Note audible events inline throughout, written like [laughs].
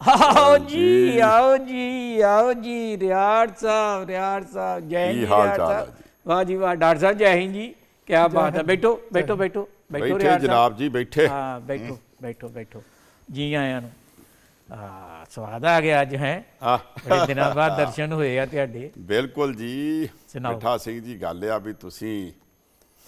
ਆਓ ਜੀ ਆਓ ਜੀ ਆਓ ਜੀ ਰਿਆੜ ਸਾਹਿਬ ਰਿਆੜ ਸਾਹਿਬ ਜੈ ਕੀ ਹਿੰਦ ਹਾਲ ਰਿਆੜ ਚਾਲ ਹੈ ਸਾਹਿਬ। ਵਾਹ ਜੀ ਵਾਹ ਡਾਕਟਰ ਸਾਹਿਬ ਜੈ ਹਿੰਦ ਜੀ ਕੀ ਬਾਤ ਹੈ। ਬੈਠੋ ਬੈਠੋ ਬੈਠੋ ਬੈਠੋ ਬੈਠੇ ਰਿਆੜ ਸਾਹਿਬ। ਜਨਾਬ ਜੀ ਬੈਠੇ। ਹਾਂ ਬੈਠੋ ਬੈਠੋ ਬੈਠੋ। ਜੀ ਆਇਆਂ ਨੂੰ। ਆ ਸਵਾਦ ਆ ਗਿਆ ਅੱਜ ਹੈ? ਆ। ਬੜੇ ਦਿਨਾਂ ਬਾਅਦ ਦਰਸ਼ਨ ਹੋਏ ਆ ਤੁਹਾਡੇ। ਬਿਲਕੁਲ ਜੀ। ਸੁਣਾਓ। ਮਿੱਠਾ ਸਿੰਘ ਜੀ ਗੱਲ ਆ ਵੀ ਤੁਸੀਂ